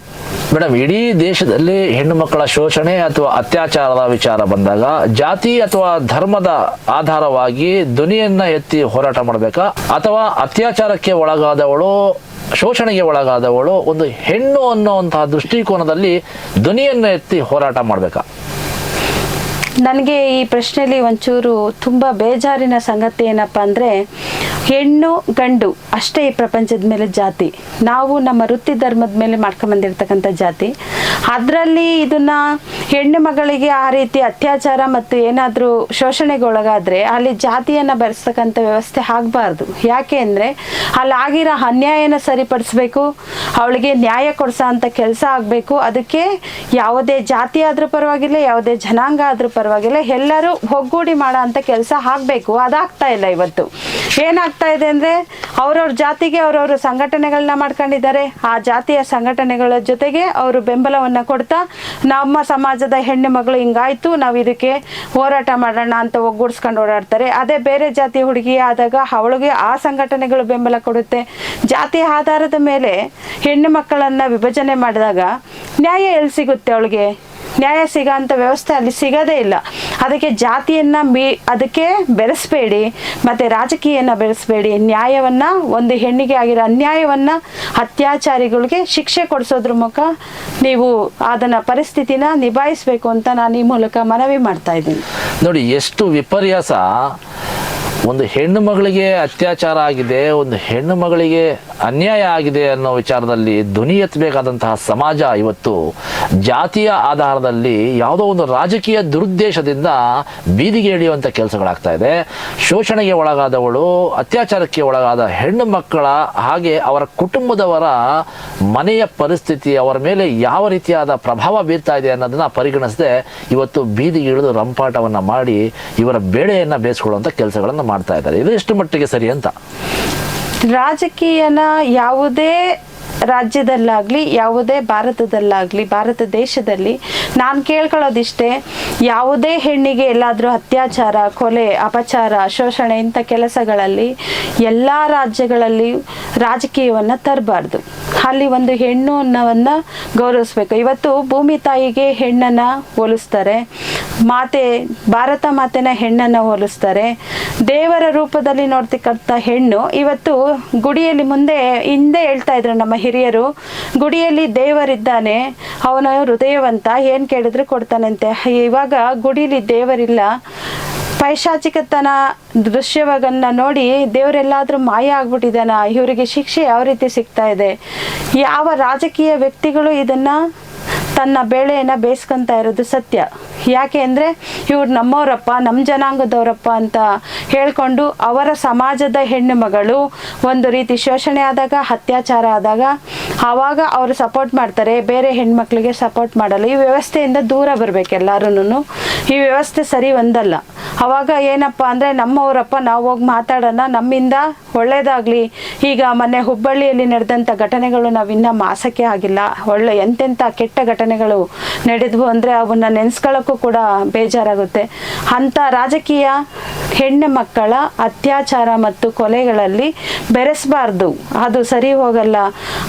S1: ಮೇಡಮ್, ಇಡೀ ದೇಶದಲ್ಲಿ ಹೆಣ್ಣು ಮಕ್ಕಳ ಶೋಷಣೆ ಅಥವಾ ಅತ್ಯಾಚಾರದ ವಿಚಾರ ಬಂದಾಗ ಜಾತಿ ಅಥವಾ ಧರ್ಮದ ಆಧಾರವಾಗಿ ಧ್ವನಿಯನ್ನ ಎತ್ತಿ ಹೋರಾಟ ಮಾಡಬೇಕಾ? ಅಥವಾ ಅತ್ಯಾಚಾರಕ್ಕೆ ಒಳಗಾದವಳು ಶೋಷಣೆಗೆ ಒಳಗಾದವಳು ಒಂದು ಹೆಣ್ಣು ಅನ್ನುವಂತಹ ದೃಷ್ಟಿಕೋನದಲ್ಲಿ ಧ್ವನಿಯನ್ನು ಎತ್ತಿ ಹೋರಾಟ ಮಾಡಬೇಕಾ.
S2: ನನಗೆ ಈ ಪ್ರಶ್ನೆಯಲ್ಲಿ ಒಂಚೂರು ತುಂಬ ಬೇಜಾರಿನ ಸಂಗತಿ ಏನಪ್ಪ ಅಂದರೆ ಹೆಣ್ಣು ಗಂಡು ಅಷ್ಟೇ ಈ ಪ್ರಪಂಚದ ಮೇಲೆ ಜಾತಿ. ನಾವು ನಮ್ಮ ವೃತ್ತಿ ಧರ್ಮದ ಮೇಲೆ ಮಾಡ್ಕೊಂಬಂದಿರ್ತಕ್ಕಂಥ ಜಾತಿ. ಅದರಲ್ಲಿ ಇದನ್ನ ಹೆಣ್ಣು ಮಗಳಿಗೆ ಆ ರೀತಿ ಅತ್ಯಾಚಾರ ಮತ್ತು ಏನಾದರೂ ಶೋಷಣೆಗೆ ಒಳಗಾದರೆ ಅಲ್ಲಿ ಜಾತಿಯನ್ನು ಬೆರೆಸ್ತಕ್ಕಂಥ ವ್ಯವಸ್ಥೆ ಆಗಬಾರ್ದು. ಯಾಕೆ ಅಂದರೆ ಅಲ್ಲಿ ಆಗಿರೋ ಅನ್ಯಾಯನ ಸರಿಪಡಿಸ್ಬೇಕು, ಅವಳಿಗೆ ನ್ಯಾಯ ಕೊಡ್ಸೋ ಅಂಥ ಕೆಲಸ ಆಗಬೇಕು. ಅದಕ್ಕೆ ಯಾವುದೇ ಜಾತಿ ಆದ್ರೂ ಪರವಾಗಿಲ್ಲ, ಯಾವುದೇ ಜನಾಂಗ ಆದ್ರೂ ಪರವಾಗಿಲ್ಲ, ಎಲ್ಲರೂ ಒಗ್ಗೂಡಿ ಮಾಡೋ ಅಂಥ ಕೆಲಸ ಆಗಬೇಕು. ಅದಾಗ್ತಾ ಇಲ್ಲ ಇವತ್ತು. ಏನಾಗ್ತಾ ಇದೆ ಅಂದರೆ ಅವ್ರವ್ರ ಜಾತಿಗೆ ಅವ್ರವ್ರ ಸಂಘಟನೆಗಳನ್ನ ಮಾಡ್ಕೊಂಡಿದ್ದಾರೆ. ಆ ಜಾತಿಯ ಸಂಘಟನೆಗಳ ಜೊತೆಗೆ ಅವರು ಬೆಂಬಲವನ್ನು ಕೊಡ್ತಾ ನಮ್ಮ ಸಮಾಜದ ಹೆಣ್ಣು ಮಗಳು ಹಿಂಗಾಯ್ತು, ನಾವು ಇದಕ್ಕೆ ಹೋರಾಟ ಮಾಡೋಣ ಅಂತ ಒಗ್ಗೂಡಿಸ್ಕೊಂಡು ಓಡಾಡ್ತಾರೆ. ಅದೇ ಬೇರೆ ಜಾತಿ ಹುಡುಗಿ ಆದಾಗ ಅವಳಿಗೆ ಆ ಸಂಘಟನೆಗಳು ಬೆಂಬಲ ಕೊಡುತ್ತೆ. ಜಾತಿ ಆಧಾರದ ಮೇಲೆ ಹೆಣ್ಣು ಮಕ್ಕಳನ್ನ ವಿಭಜನೆ ಮಾಡಿದಾಗ ನ್ಯಾಯ ಎಲ್ಲಿ ಸಿಗುತ್ತೆ ಅವಳಿಗೆ? ನ್ಯಾಯ ಸಿಗೋಂಥ ವ್ಯವಸ್ಥೆ ಅಲ್ಲಿ ಸಿಗೋದೇ ಇಲ್ಲ. ಅದಕ್ಕೆ ಜಾತಿಯನ್ನ ಮೀ, ಅದಕ್ಕೆ ಬೆರೆಸಬೇಡಿ, ಮತ್ತೆ ರಾಜಕೀಯನ ಬೆರೆಸಬೇಡಿ. ನ್ಯಾಯವನ್ನ, ಒಂದು ಹೆಣ್ಣಿಗೆ ಆಗಿರೋ ಅನ್ಯಾಯವನ್ನ ಅತ್ಯಾಚಾರಿಗಳಿಗೆ ಶಿಕ್ಷೆ ಕೊಡಿಸೋದ್ರ ಮೂಲಕ ನೀವು ಅದನ್ನು ಪರಿಸ್ಥಿತಿನ ನಿಭಾಯಿಸಬೇಕು ಅಂತ ನಾನು ಈ ಮೂಲಕ ಮನವಿ ಮಾಡ್ತಾ ಇದ್ದೀನಿ.
S1: ನೋಡಿ, ಎಷ್ಟು ವಿಪರ್ಯಾಸ ಒಂದು ಹೆಣ್ಣು ಮಗಳಿಗೆ ಅತ್ಯಾಚಾರ ಆಗಿದೆ, ಒಂದು ಹೆಣ್ಣು ಮಗಳಿಗೆ ಅನ್ಯಾಯ ಆಗಿದೆ ಅನ್ನೋ ವಿಚಾರದಲ್ಲಿ ಧ್ವನಿ ಎತ್ತಬೇಕಾದಂತಹ ಸಮಾಜ ಇವತ್ತು ಜಾತಿಯ ಆಧಾರದಲ್ಲಿ ಯಾವುದೋ ಒಂದು ರಾಜಕೀಯ ದುರುದ್ದೇಶದಿಂದ ಬೀದಿಗೆ ಎಳೆಯುವಂಥ ಕೆಲಸಗಳಾಗ್ತಾ ಇದೆ. ಶೋಷಣೆಗೆ ಒಳಗಾದವಳು, ಅತ್ಯಾಚಾರಕ್ಕೆ ಒಳಗಾದ ಹೆಣ್ಣು ಮಕ್ಕಳ ಹಾಗೆ ಅವರ ಕುಟುಂಬದವರ ಮನೆಯ ಪರಿಸ್ಥಿತಿ, ಅವರ ಮೇಲೆ ಯಾವ ರೀತಿಯಾದ ಪ್ರಭಾವ ಬೀರ್ತಾ ಇದೆ ಅನ್ನೋದನ್ನ ಪರಿಗಣಿಸದೆ ಇವತ್ತು ಬೀದಿಗೆ ಇಳಿದು ರಂಪಾಟವನ್ನ ಮಾಡಿ ಇವರ ಬೇಳೆಯನ್ನು ಬೇಯಿಸ್ಕೊಳ್ಳುವಂಥ ಕೆಲಸಗಳನ್ನು ಮಾಡ್ತಾ ಇದ್ದಾರೆ. ಇದು ಎಷ್ಟು ಮಟ್ಟಿಗೆ ಸರಿ ಅಂತ?
S2: ರಾಜಕೀಯನ ಯಾವುದೇ ರಾಜ್ಯದಲ್ಲಾಗಲಿ, ಯಾವುದೇ ಭಾರತದಲ್ಲಾಗಲಿ, ಭಾರತ ದೇಶದಲ್ಲಿ ನಾನು ಕೇಳ್ಕೊಳ್ಳೋದಿಷ್ಟೇ, ಯಾವುದೇ ಹೆಣ್ಣಿಗೆ ಎಲ್ಲಾದರೂ ಅತ್ಯಾಚಾರ, ಕೊಲೆ, ಅಪಚಾರ, ಶೋಷಣೆ ಇಂಥ ಕೆಲಸಗಳಲ್ಲಿ ಎಲ್ಲ ರಾಜ್ಯಗಳಲ್ಲಿ ರಾಜಕೀಯವನ್ನು ತರಬಾರ್ದು. ಅಲ್ಲಿ ಒಂದು ಹೆಣ್ಣು ಅನ್ನೋವನ್ನು ಗೌರವಿಸ್ಬೇಕು. ಇವತ್ತು ಭೂಮಿ ತಾಯಿಗೆ ಹೆಣ್ಣನ್ನ ಹೋಲಿಸ್ತಾರೆ, ಮಾತೆ, ಭಾರತ ಮಾತೆನ ಹೆಣ್ಣನ್ನ ಹೋಲಿಸ್ತಾರೆ. ದೇವರ ರೂಪದಲ್ಲಿ ನೋಡ್ತಕ್ಕಂಥ ಹೆಣ್ಣು ಇವತ್ತು ಗುಡಿಯಲ್ಲಿ ಮುಂದೆ ಹಿಂದೆ ಹೇಳ್ತಾ ಇದ್ರು ನಮ್ಮ ಹಿರಿಯರು ಗುಡಿಯಲ್ಲಿ ದೇವರಿದ್ದಾನೆ, ಅವನ ಹೃದಯವಂತ ಏನ್ ಕೇಳಿದ್ರು ಕೊಡ್ತಾನಂತೆ. ಇವಾಗ ಗುಡಿಲಿ ದೇವರಿಲ್ಲ. ಪೈಶಾಚಿಕತನ ದೃಶ್ಯವಾಗನ್ನ ನೋಡಿ ದೇವರೆಲ್ಲಾದ್ರೂ ಮಾಯ ಆಗ್ಬಿಟ್ಟಿದಾನ ಇವರಿಗೆ ಶಿಕ್ಷೆ ಯಾವ ರೀತಿ ಸಿಗ್ತಾ ಇದೆ? ಯಾವ ರಾಜಕೀಯ ವ್ಯಕ್ತಿಗಳು ಇದನ್ನ ತನ್ನ ಬೇಳೆಯನ್ನು ಬೇಯಿಸ್ಕೊಂತ ಇರೋದು ಸತ್ಯ. ಯಾಕೆ ಅಂದರೆ ಇವ್ರು ನಮ್ಮವರಪ್ಪ ನಮ್ಮ ಜನಾಂಗದವರಪ್ಪ ಅಂತ ಹೇಳಿಕೊಂಡು ಅವರ ಸಮಾಜದ ಹೆಣ್ಣು ಮಗಳು ಒಂದು ರೀತಿ ಶೋಷಣೆ ಆದಾಗ, ಅತ್ಯಾಚಾರ ಆದಾಗ ಆವಾಗ ಅವರು ಸಪೋರ್ಟ್ ಮಾಡ್ತಾರೆ. ಬೇರೆ ಹೆಣ್ಮಕ್ಳಿಗೆ ಸಪೋರ್ಟ್ ಮಾಡಲ್ಲ. ಈ ವ್ಯವಸ್ಥೆಯಿಂದ ದೂರ ಬರಬೇಕು ಎಲ್ಲರೂ ಈ ವ್ಯವಸ್ಥೆ ಸರಿ ಒಂದಲ್ಲ. ಅವಾಗ ಏನಪ್ಪ ಅಂದರೆ ನಮ್ಮವರಪ್ಪ ನಾವು ಹೋಗಿ ಮಾತಾಡೋಣ, ನಮ್ಮಿಂದ ಒಳ್ಳೇದಾಗಲಿ ಈಗ ಮೊನ್ನೆ ಹುಬ್ಬಳ್ಳಿಯಲ್ಲಿ ನಡೆದಂಥ ಘಟನೆಗಳು ನಾವು ಇನ್ನೂ ಮಾಸಕ್ಕೆ ಆಗಿಲ್ಲ. ಒಳ್ಳೆ ಎಂತೆಂಥ ಕೆಟ್ಟ ಘಟನೆಗಳು ನಡೆದ್ವು ಅಂದರೆ ಅವನ್ನ ನೆನೆಸ್ಕೊಳ್ಳೋಕ್ಕೂ ಕೂಡ ಬೇಜಾರಾಗುತ್ತೆ. ಅಂಥ ರಾಜಕೀಯ ಹೆಣ್ಣು ಮಕ್ಕಳ ಅತ್ಯಾಚಾರ ಮತ್ತು ಕೊಲೆಗಳಲ್ಲಿ ಬೆರೆಸಬಾರ್ದು. ಅದು ಸರಿ ಹೋಗಲ್ಲ.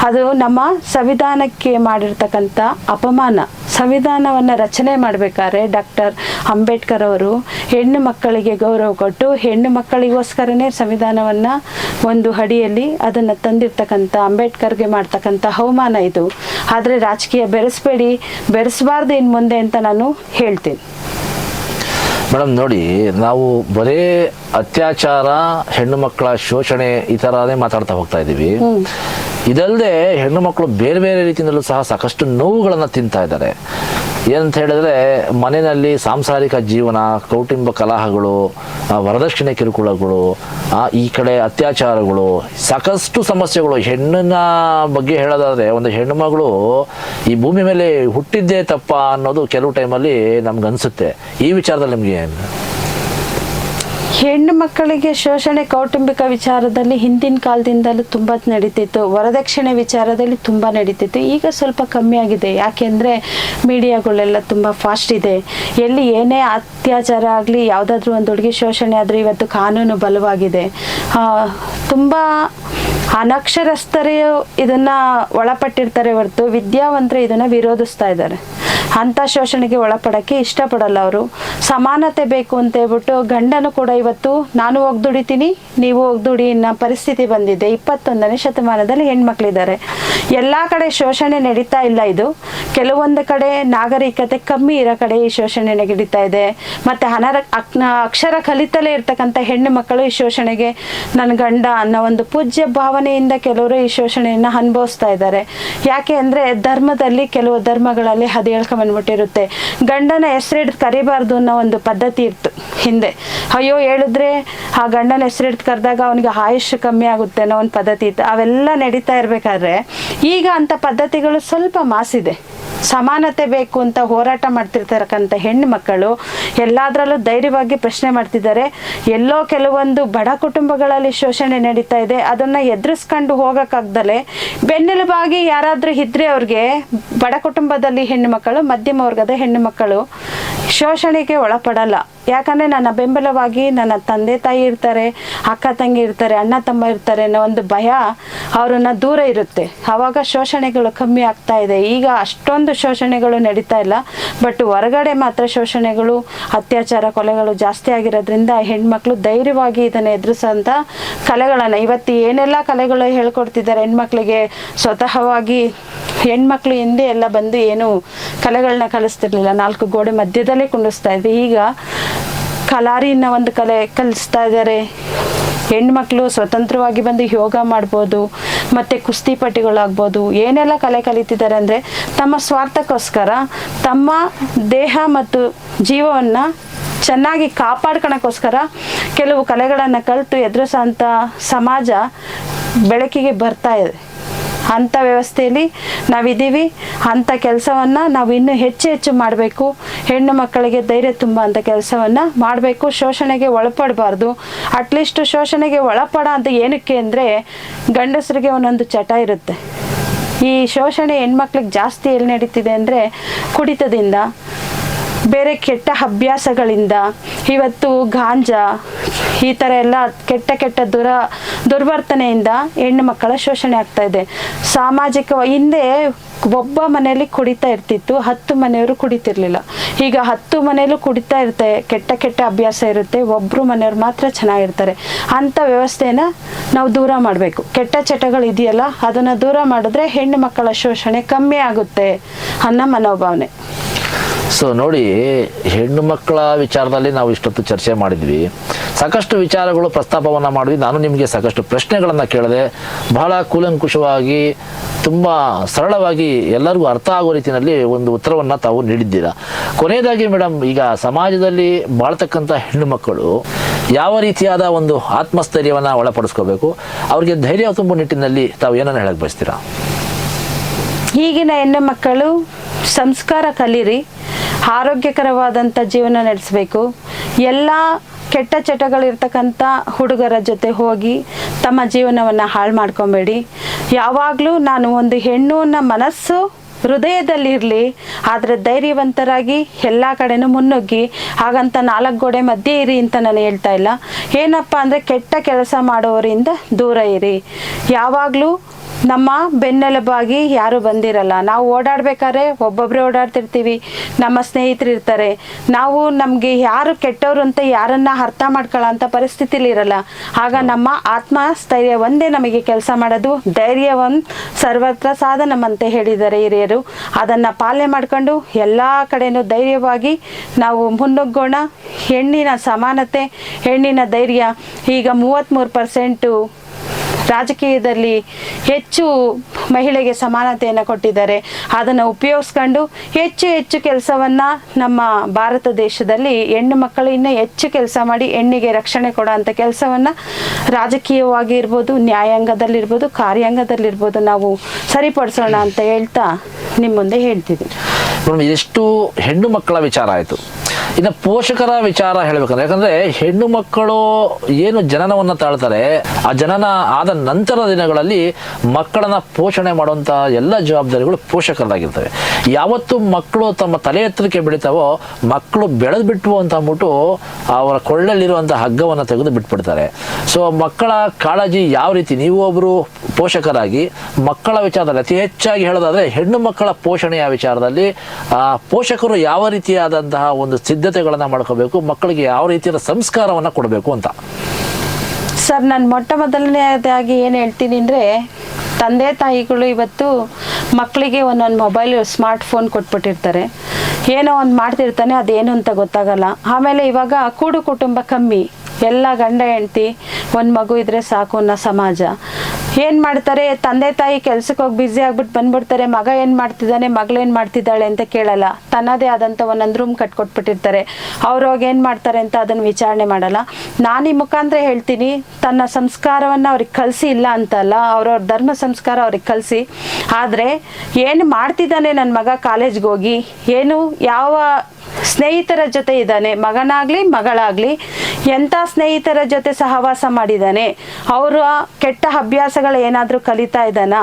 S2: ಅದು ನಮ್ಮ ಸಂವಿಧಾನಕ್ಕೆ ಮಾಡಿರ್ತಕ್ಕಂಥ ಅಪಮಾನ. ಸಂವಿಧಾನವನ್ನು ರಚನೆ ಮಾಡಬೇಕಾದ್ರೆ ಡಾಕ್ಟರ್ ಅಂಬೇಡ್ಕರ್ ಅವರು ಹೆಣ್ಣು ಮಕ್ಕಳಿಗೆ ಗೌರವ ಕೊಟ್ಟು ಹೆಣ್ಣು ಮಕ್ಕಳಿಗೋಸ್ಕರನೇ ಸಂವಿಧಾನವನ್ನು ಒಂದು ಅಡಿಯಲ್ಲಿ ಅದನ್ನು ತಂದಿರ್ತಕ್ಕಂಥ ಅಂಬೇಡ್ಕರ್ಗೆ ಮಾಡ್ತಕ್ಕಂಥ ಅವಮಾನ ಇದು. ಆದರೆ ರಾಜಕೀಯ ಬೆರೆಸಬೇಡಿ ಬೆರೆಸಬಾರ್ದು ಇನ್ನು ಮುಂದೆ ಅಂತ ನಾನು ಹೇಳ್ತೀನಿ.
S1: ಮೇಡಮ್ ನೋಡಿ ನಾವು ಬರೇ ಅತ್ಯಾಚಾರ ಹೆಣ್ಣು ಮಕ್ಕಳ ಶೋಷಣೆ ಈ ಥರನೇ ಮಾತಾಡ್ತಾ ಹೋಗ್ತಾ ಇದ್ದೀವಿ. ಇದಲ್ಲದೆ ಹೆಣ್ಣು ಮಕ್ಕಳು ಬೇರೆ ಬೇರೆ ರೀತಿಯಲ್ಲೂ ಸಹ ಸಾಕಷ್ಟು ನೋವುಗಳನ್ನು ತಿಂತಾ ಇದ್ದಾರೆ. ಏನಂತ ಹೇಳಿದ್ರೆ, ಮನೆಯಲ್ಲಿ ಸಾಂಸಾರಿಕ ಜೀವನ, ಕೌಟುಂಬ ಕಲಹಗಳು ವರದಕ್ಷಿಣೆ ಕಿರುಕುಳಗಳು ಈ ಕಡೆ ಅತ್ಯಾಚಾರಗಳು, ಸಾಕಷ್ಟು ಸಮಸ್ಯೆಗಳು. ಹೆಣ್ಣಿನ ಬಗ್ಗೆ ಹೇಳೋದಾದ್ರೆ, ಒಂದು ಹೆಣ್ಣು ಮಗಳು ಈ ಭೂಮಿ ಮೇಲೆ ಹುಟ್ಟಿದ್ದೇ ತಪ್ಪ ಅನ್ನೋದು ಕೆಲವು ಟೈಮಲ್ಲಿ ನಮ್ಗೆ ಅನಿಸುತ್ತೆ ಈ ವಿಚಾರದಲ್ಲಿ ನಿಮಗೆ
S2: ಹೆಣ್ಣು ಮಕ್ಕಳಿಗೆ ಶೋಷಣೆ ಕೌಟುಂಬಿಕ ವಿಚಾರದಲ್ಲಿ ಹಿಂದಿನ ಕಾಲದಿಂದಲೂ ತುಂಬ ನಡೀತಿತ್ತು. ವರದಕ್ಷಿಣೆ ವಿಚಾರದಲ್ಲಿ ತುಂಬ ನಡೀತಿತ್ತು. ಈಗ ಸ್ವಲ್ಪ ಕಮ್ಮಿ ಆಗಿದೆ. ಯಾಕೆಂದರೆ ಮೀಡಿಯಾಗಳೆಲ್ಲ ತುಂಬ ಫಾಸ್ಟ್ ಇದೆ. ಎಲ್ಲಿ ಏನೇ ಅತ್ಯಾಚಾರ ಆಗಲಿ, ಯಾವುದಾದ್ರೂ ಒಂದು ಹುಡುಗಿ ಶೋಷಣೆ ಆದರೆ ಇವತ್ತು ಕಾನೂನು ಬಲವಾಗಿದೆ. ತುಂಬ ಅನಕ್ಷರಸ್ಥರೇ ಇದನ್ನು ಒಳಪಟ್ಟಿರ್ತಾರೆ ಹೊರತು ವಿದ್ಯಾವಂತರೇ ಇದನ್ನ ವಿರೋಧಿಸ್ತಾ ಇದ್ದಾರೆ. ಅಂಥ ಶೋಷಣೆಗೆ ಒಳಪಡಕ್ಕೆ ಇಷ್ಟಪಡಲ್ಲ ಅವರು. ಸಮಾನತೆ ಬೇಕು ಅಂತ ಹೇಳ್ಬಿಟ್ಟು ಗಂಡನು ಕೂಡ ಇವತ್ತು, ನಾನು ಹೋಗಿ ದುಡಿತೀನಿ ನೀವು ಹೋಗಿ ದುಡಿ ಅನ್ನೋ ಪರಿಸ್ಥಿತಿ ಬಂದಿದೆ. ಇಪ್ಪತ್ತೊಂದನೇ ಶತಮಾನದಲ್ಲಿ ಹೆಣ್ಮಕ್ಳಿದ್ದಾರೆ. ಎಲ್ಲ ಕಡೆ ಶೋಷಣೆ ನಡೀತಾ ಇಲ್ಲ ಇದು. ಕೆಲವೊಂದು ಕಡೆ ನಾಗರಿಕತೆ ಕಮ್ಮಿ ಇರೋ ಕಡೆ ಈ ಶೋಷಣೆ ನಡೀತಾ ಇದೆ. ಮತ್ತೆ ಅನರ ಅಕ್ಷರ ಕಲಿತಲೇ ಇರ್ತಕ್ಕಂಥ ಹೆಣ್ಣು ಮಕ್ಕಳು ಈ ಶೋಷಣೆಗೆ ನನ್ನ ಗಂಡ ಅನ್ನೋ ಒಂದು ಪೂಜ್ಯ ಭಾವನೆಯಿಂದ ಕೆಲವರು ಈ ಶೋಷಣೆಯನ್ನ ಅನುಭವಿಸ್ತಾ ಇದ್ದಾರೆ. ಯಾಕೆ ಅಂದ್ರೆ ಧರ್ಮದಲ್ಲಿ ಕೆಲವು ಧರ್ಮಗಳಲ್ಲಿ ಅದು ಹೇಳ್ಕೊಂಬಂದ್ಬಿಟ್ಟಿರುತ್ತೆ ಗಂಡನ ಹೆಸರಿಡ್ದು ಕರಿಬಾರ್ದು ಅನ್ನೋ ಒಂದು ಪದ್ಧತಿ ಇತ್ತು ಹಿಂದೆ. ಅಯ್ಯೋ, ಹೇಳಿದ್ರೆ ಆ ಗಂಡನ ಹೆಸರಿಡ್ದು ಕರೆದಾಗ ಅವನಿಗೆ ಆಯುಷ್ ಕಮ್ಮಿ ಆಗುತ್ತೆ ಅನ್ನೋ ಒಂದು ಪದ್ಧತಿ ಇತ್ತು. ಅವೆಲ್ಲ ನಡೀತಾ ಇರ್ಬೇಕಾದ್ರೆ ಈಗ ಅಂತ ಪದ್ಧತಿಗಳು ಸ್ವಲ್ಪ ಮಾಸಿದೆ. ಸಮಾನತೆ ಬೇಕು ಅಂತ ಹೋರಾಟ ಮಾಡ್ತಿರ್ತಕ್ಕಂಥ ಹೆಣ್ಣು ಮಕ್ಕಳು ಎಲ್ಲಾದ್ರಲ್ಲೂ ಧೈರ್ಯವಾಗಿ ಪ್ರಶ್ನೆ ಮಾಡ್ತಿದ್ದಾರೆ. ಎಲ್ಲೋ ಕೆಲವೊಂದು ಬಡ ಕುಟುಂಬಗಳಲ್ಲಿ ಶೋಷಣೆ ನಡೀತಾ ಇದೆ. ಅದನ್ನ ಎದುರಿಸ್ಕೊಂಡು ಹೋಗಕ್ಕಾಗ್ದಲೆ ಬೆನ್ನೆಲುಬಾಗಿ ಯಾರಾದ್ರೂ ಇದ್ರೆ ಅವ್ರಿಗೆ ಬಡ ಕುಟುಂಬದಲ್ಲಿ ಹೆಣ್ಣು ಮಧ್ಯಮ ವರ್ಗದ ಹೆಣ್ಣು ಮಕ್ಕಳು. ಶೋಷಣೆಗೆ ಒಳಪಡಲ್ಲ. ಯಾಕಂದ್ರೆ ನನ್ನ ಬೆಂಬಲವಾಗಿ ನನ್ನ ತಂದೆ ತಾಯಿ ಇರ್ತಾರೆ, ಅಕ್ಕ ತಂಗಿ ಇರ್ತಾರೆ, ಅಣ್ಣ ತಮ್ಮ ಇರ್ತಾರೆ ಅನ್ನೋ ಒಂದು ಭಯ ಅವರನ್ನು ದೂರ ಇರುತ್ತೆ. ಆವಾಗ ಶೋಷಣೆಗಳು ಕಮ್ಮಿ ಆಗ್ತಾ ಇದೆ. ಈಗ ಅಷ್ಟೊಂದು ಶೋಷಣೆಗಳು ನಡೀತಾ ಇಲ್ಲ. ಬಟ್ ಹೊರಗಡೆ ಮಾತ್ರ ಶೋಷಣೆಗಳು, ಅತ್ಯಾಚಾರ, ಕೊಲೆಗಳು ಜಾಸ್ತಿ ಆಗಿರೋದ್ರಿಂದ ಹೆಣ್ಮಕ್ಳು ಧೈರ್ಯವಾಗಿ ಇದನ್ನು ಎದುರಿಸೋಂಥ ಕಲೆಗಳನ್ನು, ಇವತ್ತು ಏನೆಲ್ಲ ಕಲೆಗಳು ಹೇಳ್ಕೊಡ್ತಿದ್ದಾರೆ ಹೆಣ್ಮಕ್ಳಿಗೆ, ಸ್ವತಃವಾಗಿ ಹೆಣ್ಮಕ್ಳು ಹಿಂದೆ ಎಲ್ಲ ಬಂದು ಏನು ಕಲೆಗಳನ್ನ ಕಲಿಸ್ತಿರ್ಲಿಲ್ಲ. ನಾಲ್ಕು ಗೋಡೆ ಮಧ್ಯದಲ್ಲೇ ಕುಂಡಿಸ್ತಾ ಇದ್ವಿ ಈಗ ಕಲಾರಿಯನ್ನ ಒಂದು ಕಲೆ ಕಲಿಸ್ತಾ ಇದ್ದಾರೆ. ಹೆಣ್ಮಕ್ಳು ಸ್ವತಂತ್ರವಾಗಿ ಬಂದು ಯೋಗ ಮಾಡ್ಬೋದು, ಮತ್ತು ಕುಸ್ತಿಪಟುಗಳಾಗ್ಬೋದು ಏನೆಲ್ಲ ಕಲೆ ಕಲಿತಿದ್ದಾರೆ ಅಂದರೆ ತಮ್ಮ ಸ್ವಾರ್ಥಕ್ಕೋಸ್ಕರ ತಮ್ಮ ದೇಹ ಮತ್ತು ಜೀವವನ್ನು ಚೆನ್ನಾಗಿ ಕಾಪಾಡ್ಕೊಳಕ್ಕೋಸ್ಕರ ಕೆಲವು ಕಲೆಗಳನ್ನು ಕಲಿತು ಎದುರಿಸೋಂಥ ಸಮಾಜ ಬೆಳಕಿಗೆ ಬರ್ತಾ ಇದೆ. ಅಂಥ ವ್ಯವಸ್ಥೆಯಲ್ಲಿ ನಾವಿದ್ದೀವಿ. ಅಂಥ ಕೆಲಸವನ್ನು ನಾವು ಇನ್ನೂ ಹೆಚ್ಚು ಹೆಚ್ಚು ಮಾಡಬೇಕು. ಹೆಣ್ಣು ಮಕ್ಕಳಿಗೆ ಧೈರ್ಯ ತುಂಬ ಅಂತ ಕೆಲಸವನ್ನು ಮಾಡಬೇಕು. ಶೋಷಣೆಗೆ ಒಳಪಡಬಾರ್ದು. ಅಟ್ಲೀಸ್ಟ್ ಶೋಷಣೆಗೆ ಒಳಪಡ ಅಂತ ಏನಕ್ಕೆ ಅಂದರೆ ಗಂಡಸರಿಗೆ ಒಂದೊಂದು ಚಟ ಇರುತ್ತೆ. ಈ ಶೋಷಣೆ ಹೆಣ್ಮಕ್ಳಿಗೆ ಜಾಸ್ತಿ ಎಲ್ಲಿ ನಡೀತಿದೆ ಅಂದರೆ ಕುಡಿತದಿಂದ ಬೇರೆ ಕೆಟ್ಟ ಅಭ್ಯಾಸಗಳಿಂದ ಇವತ್ತು ಗಾಂಜಾ, ಈ ಥರ ಎಲ್ಲ ಕೆಟ್ಟ ಕೆಟ್ಟ ದುರ, ದುರ್ವರ್ತನೆಯಿಂದ ಹೆಣ್ಣು ಮಕ್ಕಳ ಶೋಷಣೆ ಆಗ್ತಾ ಇದೆ. ಸಾಮಾಜಿಕ, ಹಿಂದೆ ಒಬ್ಬ ಮನೆಯಲ್ಲಿ ಕುಡಿತಾ ಇರ್ತಿತ್ತು, ಹತ್ತು ಮನೆಯವರು ಕುಡಿತಿರ್ಲಿಲ್ಲ. ಈಗ ಹತ್ತು ಮನೆಯಲ್ಲೂ ಕುಡಿತಾ ಇರುತ್ತೆ, ಕೆಟ್ಟ ಕೆಟ್ಟ ಅಭ್ಯಾಸ ಇರುತ್ತೆ ಒಬ್ಬರು ಮನೆಯವ್ರು ಮಾತ್ರ ಚೆನ್ನಾಗಿರ್ತಾರೆ. ಅಂಥ ವ್ಯವಸ್ಥೆನ ನಾವು ದೂರ ಮಾಡಬೇಕು. ಕೆಟ್ಟ ಚಟಗಳು ಇದೆಯಲ್ಲ, ಅದನ್ನು ದೂರ ಮಾಡಿದ್ರೆ ಹೆಣ್ಣು ಮಕ್ಕಳ ಶೋಷಣೆ ಕಮ್ಮಿ ಆಗುತ್ತೆ ಅನ್ನೋ ಮನೋಭಾವನೆ.
S1: ಸೊ ನೋಡಿ, ಹೆಣ್ಣು ಮಕ್ಕಳ ವಿಚಾರದಲ್ಲಿ ನಾವು ಇಷ್ಟೊತ್ತು ಚರ್ಚೆ ಮಾಡಿದ್ವಿ. ಸಾಕಷ್ಟು ವಿಚಾರಗಳು ಪ್ರಸ್ತಾಪವನ್ನು ಮಾಡಿದ್ವಿ. ನಾನು ನಿಮಗೆ ಸಾಕಷ್ಟು ಪ್ರಶ್ನೆಗಳನ್ನು ಕೇಳಿದೆ ಬಹಳ ಕೂಲಂಕುಷವಾಗಿ, ತುಂಬ ಸರಳವಾಗಿ ಎಲ್ಲರಿಗೂ ಅರ್ಥ ಆಗೋ ರೀತಿಯಲ್ಲಿ ಒಂದು ಉತ್ತರವನ್ನು ತಾವು ನೀಡಿದ್ದೀರಾ? ಕೊನೆಯದಾಗಿ ಮೇಡಮ್ ಈಗ ಸಮಾಜದಲ್ಲಿ ಬಾಳ್ತಕ್ಕಂಥ ಹೆಣ್ಣು ಮಕ್ಕಳು ಯಾವ ರೀತಿಯಾದ ಒಂದು ಆತ್ಮಸ್ಥೈರ್ಯವನ್ನು ಒಳಪಡಿಸ್ಕೋಬೇಕು? ಅವ್ರಿಗೆ ಧೈರ್ಯ ತುಂಬುವ ನಿಟ್ಟಿನಲ್ಲಿ ತಾವು ಏನನ್ನು ಹೇಳಕ್ಕೆ ಬಯಸ್ತೀರಾ?
S2: ಈಗಿನ ಹೆಣ್ಣು ಮಕ್ಕಳು ಸಂಸ್ಕಾರ ಕಲೀರಿ ಆರೋಗ್ಯಕರವಾದಂಥ ಜೀವನ ನಡೆಸಬೇಕು. ಎಲ್ಲ ಕೆಟ್ಟ ಚಟಗಳಿರ್ತಕ್ಕಂಥ ಹುಡುಗರ ಜೊತೆ ಹೋಗಿ ತಮ್ಮ ಜೀವನವನ್ನು ಹಾಳು ಮಾಡ್ಕೊಬೇಡಿ. ಯಾವಾಗಲೂ ನಾನು ಒಂದು ಹೆಣ್ಣು ಅನ್ನೋ ಮನಸ್ಸು ಹೃದಯದಲ್ಲಿರಲಿ, ಆದರೆ ಧೈರ್ಯವಂತರಾಗಿ ಎಲ್ಲ ಕಡೆನೂ ಮುನ್ನುಗ್ಗಿ, ಹಾಗಂತ ನಾಲ್ಕು ಗೋಡೆ ಮಧ್ಯೆ ಇರಿ ಅಂತ ನಾನು ಹೇಳ್ತಾ ಇಲ್ಲ. ಏನಪ್ಪ ಅಂದರೆ ಕೆಟ್ಟ ಕೆಲಸ ಮಾಡೋವರಿಂದ ದೂರ ಇರಿ. ಯಾವಾಗಲೂ ನಮ್ಮ ಬೆನ್ನೆಲುಬಾಗಿ ಯಾರು ಬಂದಿರಲ್ಲ. ನಾವು ಓಡಾಡ್ಬೇಕಾದ್ರೆ ಒಬ್ಬೊಬ್ಬರೇ ಓಡಾಡ್ತಿರ್ತೀವಿ. ನಮ್ಮ ಸ್ನೇಹಿತರು ಇರ್ತಾರೆ. ನಾವು ನಮಗೆ ಯಾರು ಕೆಟ್ಟವರು ಅಂತ ಯಾರನ್ನ ಅರ್ಥ ಮಾಡ್ಕೊಳ್ಳೋ ಪರಿಸ್ಥಿತಿಲಿ ಇರಲ್ಲ. ಆಗ ನಮ್ಮ ಆತ್ಮ ಸ್ಥೈರ್ಯ ಒಂದೇ ನಮಗೆ ಕೆಲಸ ಮಾಡೋದು. ಧೈರ್ಯವನ್ ಸರ್ವತ್ರ ಸಾಧನಮಂತೆ ಹೇಳಿದ್ದಾರೆ ಹಿರಿಯರು. ಅದನ್ನು ಪಾಲನೆ ಮಾಡ್ಕೊಂಡು ಎಲ್ಲ ಕಡೆನೂ ಧೈರ್ಯವಾಗಿ ನಾವು ಮುನ್ನುಗ್ಗೋಣ. ಹೆಣ್ಣಿನ ಸಮಾನತೆ, ಹೆಣ್ಣಿನ ಧೈರ್ಯ. ಈಗ ಮೂವತ್ತ್ಮೂರು ಪರ್ಸೆಂಟು ರಾಜಕೀಯದಲ್ಲಿ ಹೆಚ್ಚು ಮಹಿಳೆಗೆ ಸಮಾನತೆಯನ್ನು ಕೊಟ್ಟಿದ್ದಾರೆ. ಅದನ್ನು ಉಪಯೋಗಿಸ್ಕೊಂಡು ಹೆಚ್ಚು ಹೆಚ್ಚು ಕೆಲಸವನ್ನು ನಮ್ಮ ಭಾರತ ದೇಶದಲ್ಲಿ ಹೆಣ್ಣು ಮಕ್ಕಳು ಇನ್ನೂ ಹೆಚ್ಚು ಕೆಲಸ ಮಾಡಿ ಹೆಣ್ಣಿಗೆ ರಕ್ಷಣೆ ಕೊಡೋ ಅಂಥ ಕೆಲಸವನ್ನ ರಾಜಕೀಯವಾಗಿ ಇರ್ಬೋದು, ನ್ಯಾಯಾಂಗದಲ್ಲಿರ್ಬೋದು, ಕಾರ್ಯಾಂಗದಲ್ಲಿರ್ಬೋದು ನಾವು ಸರಿಪಡಿಸೋಣ ಅಂತ ಹೇಳ್ತಾ ನಿಮ್ಮ ಮುಂದೆ ಹೇಳ್ತಿದ್ದೀನಿ.
S1: ಇದಿಷ್ಟು ಹೆಣ್ಣು ಮಕ್ಕಳ ವಿಚಾರ ಆಯಿತು. ಇನ್ನು ಪೋಷಕರ ವಿಚಾರ ಹೇಳ್ಬೇಕಂದ್ರೆ ಯಾಕಂದ್ರೆ ಹೆಣ್ಣು ಮಕ್ಕಳು ಏನು ಜನನವನ್ನು ತಾಳ್ತಾರೆ ಆ ಜನನ ಆದ ನಂತರದ ದಿನಗಳಲ್ಲಿ ಮಕ್ಕಳನ್ನ ಪೋಷಣೆ ಮಾಡುವಂಥ ಎಲ್ಲ ಜವಾಬ್ದಾರಿಗಳು ಪೋಷಕರದಾಗಿರ್ತವೆ. ಯಾವತ್ತು ಮಕ್ಕಳು ತಮ್ಮ ತಲೆ ಎತ್ತರಕ್ಕೆ ಬೆಳಿತಾವೋ ಮಕ್ಕಳು ಬೆಳೆದು ಬಿಟ್ಟು ಅಂತ ಅಂದ್ಬಿಟ್ಟು ಅವರ ಕೊಳ್ಳಲ್ಲಿರುವಂಥ ಹಗ್ಗವನ್ನು ತೆಗೆದು ಬಿಟ್ಬಿಡ್ತಾರೆ. ಸೊ ಮಕ್ಕಳ ಕಾಳಜಿ ಯಾವ ರೀತಿ ನೀವು ಒಬ್ಬರು ಪೋಷಕರಾಗಿ ಮಕ್ಕಳ ವಿಚಾರದಲ್ಲಿ ಅತಿ ಹೆಚ್ಚಾಗಿ ಹೇಳೋದಾದ್ರೆ ಹೆಣ್ಣು ಮಕ್ಕಳ ಪೋಷಣೆಯ ವಿಚಾರದಲ್ಲಿ ಆ, ಪೋಷಕರು ಯಾವ ರೀತಿಯಾದಂತಹ ಒಂದು ಸಿದ್ಧತೆಗಳನ್ನು ಮಾಡ್ಕೋಬೇಕು, ಮಕ್ಕಳಿಗೆ ಯಾವ ರೀತಿಯ ಸಂಸ್ಕಾರವನ್ನು ಕೊಡಬೇಕು ಅಂತ.
S2: ಸರ್, ನಾನು ಮೊಟ್ಟ ಮೊದಲನೇದಾಗಿ ಏನು ಹೇಳ್ತೀನಿ ಅಂದರೆ, ತಂದೆ ತಾಯಿಗಳು ಇವತ್ತು ಮಕ್ಕಳಿಗೆ ಒಂದೊಂದು ಮೊಬೈಲ್ ಸ್ಮಾರ್ಟ್ ಫೋನ್ ಕೊಟ್ಬಿಟ್ಟಿರ್ತಾರೆ. ಏನೋ ಒಂದು ಮಾಡ್ತಿರ್ತಾನೆ, ಅದೇನು ಅಂತ ಗೊತ್ತಾಗಲ್ಲ. ಆಮೇಲೆ ಇವಾಗ ಕೂಡು ಕುಟುಂಬ ಕಮ್ಮಿ. ಎಲ್ಲ ಗಂಡ ಹೆಂಡತಿ, ಒಂದು ಮಗು ಇದ್ರೆ ಸಾಕು ಅನ್ನೋ ಸಮಾಜ. ಏನು ಮಾಡ್ತಾರೆ? ತಂದೆ ತಾಯಿ ಕೆಲ್ಸಕ್ಕೆ ಹೋಗಿ ಬ್ಯುಸಿ ಆಗ್ಬಿಟ್ಟು ಬಂದ್ಬಿಡ್ತಾರೆ. ಮಗ ಏನು ಮಾಡ್ತಿದ್ದಾನೆ? ಮಗಳೇನು ಮಾಡ್ತಿದ್ದಾಳೆ ಅಂತ ಕೇಳಲ್ಲ. ತನ್ನದೇ ಆದಂಥ ಒಂದೊಂದು ರೂಮ್ ಕಟ್ಕೊಟ್ಬಿಟ್ಟಿರ್ತಾರೆ. ಅವ್ರವಾಗ ಏನು ಮಾಡ್ತಾರೆ ಅಂತ ಅದನ್ನು ವಿಚಾರಣೆ ಮಾಡಲ್ಲ. ನಾನು ಈ ಮುಖಾಂತರ ಹೇಳ್ತೀನಿ, ತನ್ನ ಸಂಸ್ಕಾರವನ್ನು ಅವ್ರಿಗೆ ಕಲಿಸಿ ಇಲ್ಲ ಅಂತಲ್ಲ ಅವ್ರವ್ರ ಧರ್ಮ ಸಂಸ್ಕಾರ ಅವ್ರಿಗೆ ಕಲಿಸಿ. ಆದರೆ, ಏನು ಮಾಡ್ತಿದ್ದಾನೆ ನನ್ನ ಮಗ ಕಾಲೇಜ್ಗೆ ಹೋಗಿ? ಏನು ಯಾವ ಸ್ನೇಹಿತರ ಜೊತೆ ಇದ್ದಾನೆ ಮಗನಾಗ್ಲಿ ಮಗಳಾಗ್ಲಿ ಎಂಥ ಸ್ನೇಹಿತರ ಜೊತೆ ಸಹವಾಸ ಮಾಡಿದ್ದಾನೆ. ಅವರ ಕೆಟ್ಟ ಅಭ್ಯಾಸಗಳು ಏನಾದರೂ ಕಲಿತಾ ಇದ್ದಾನ?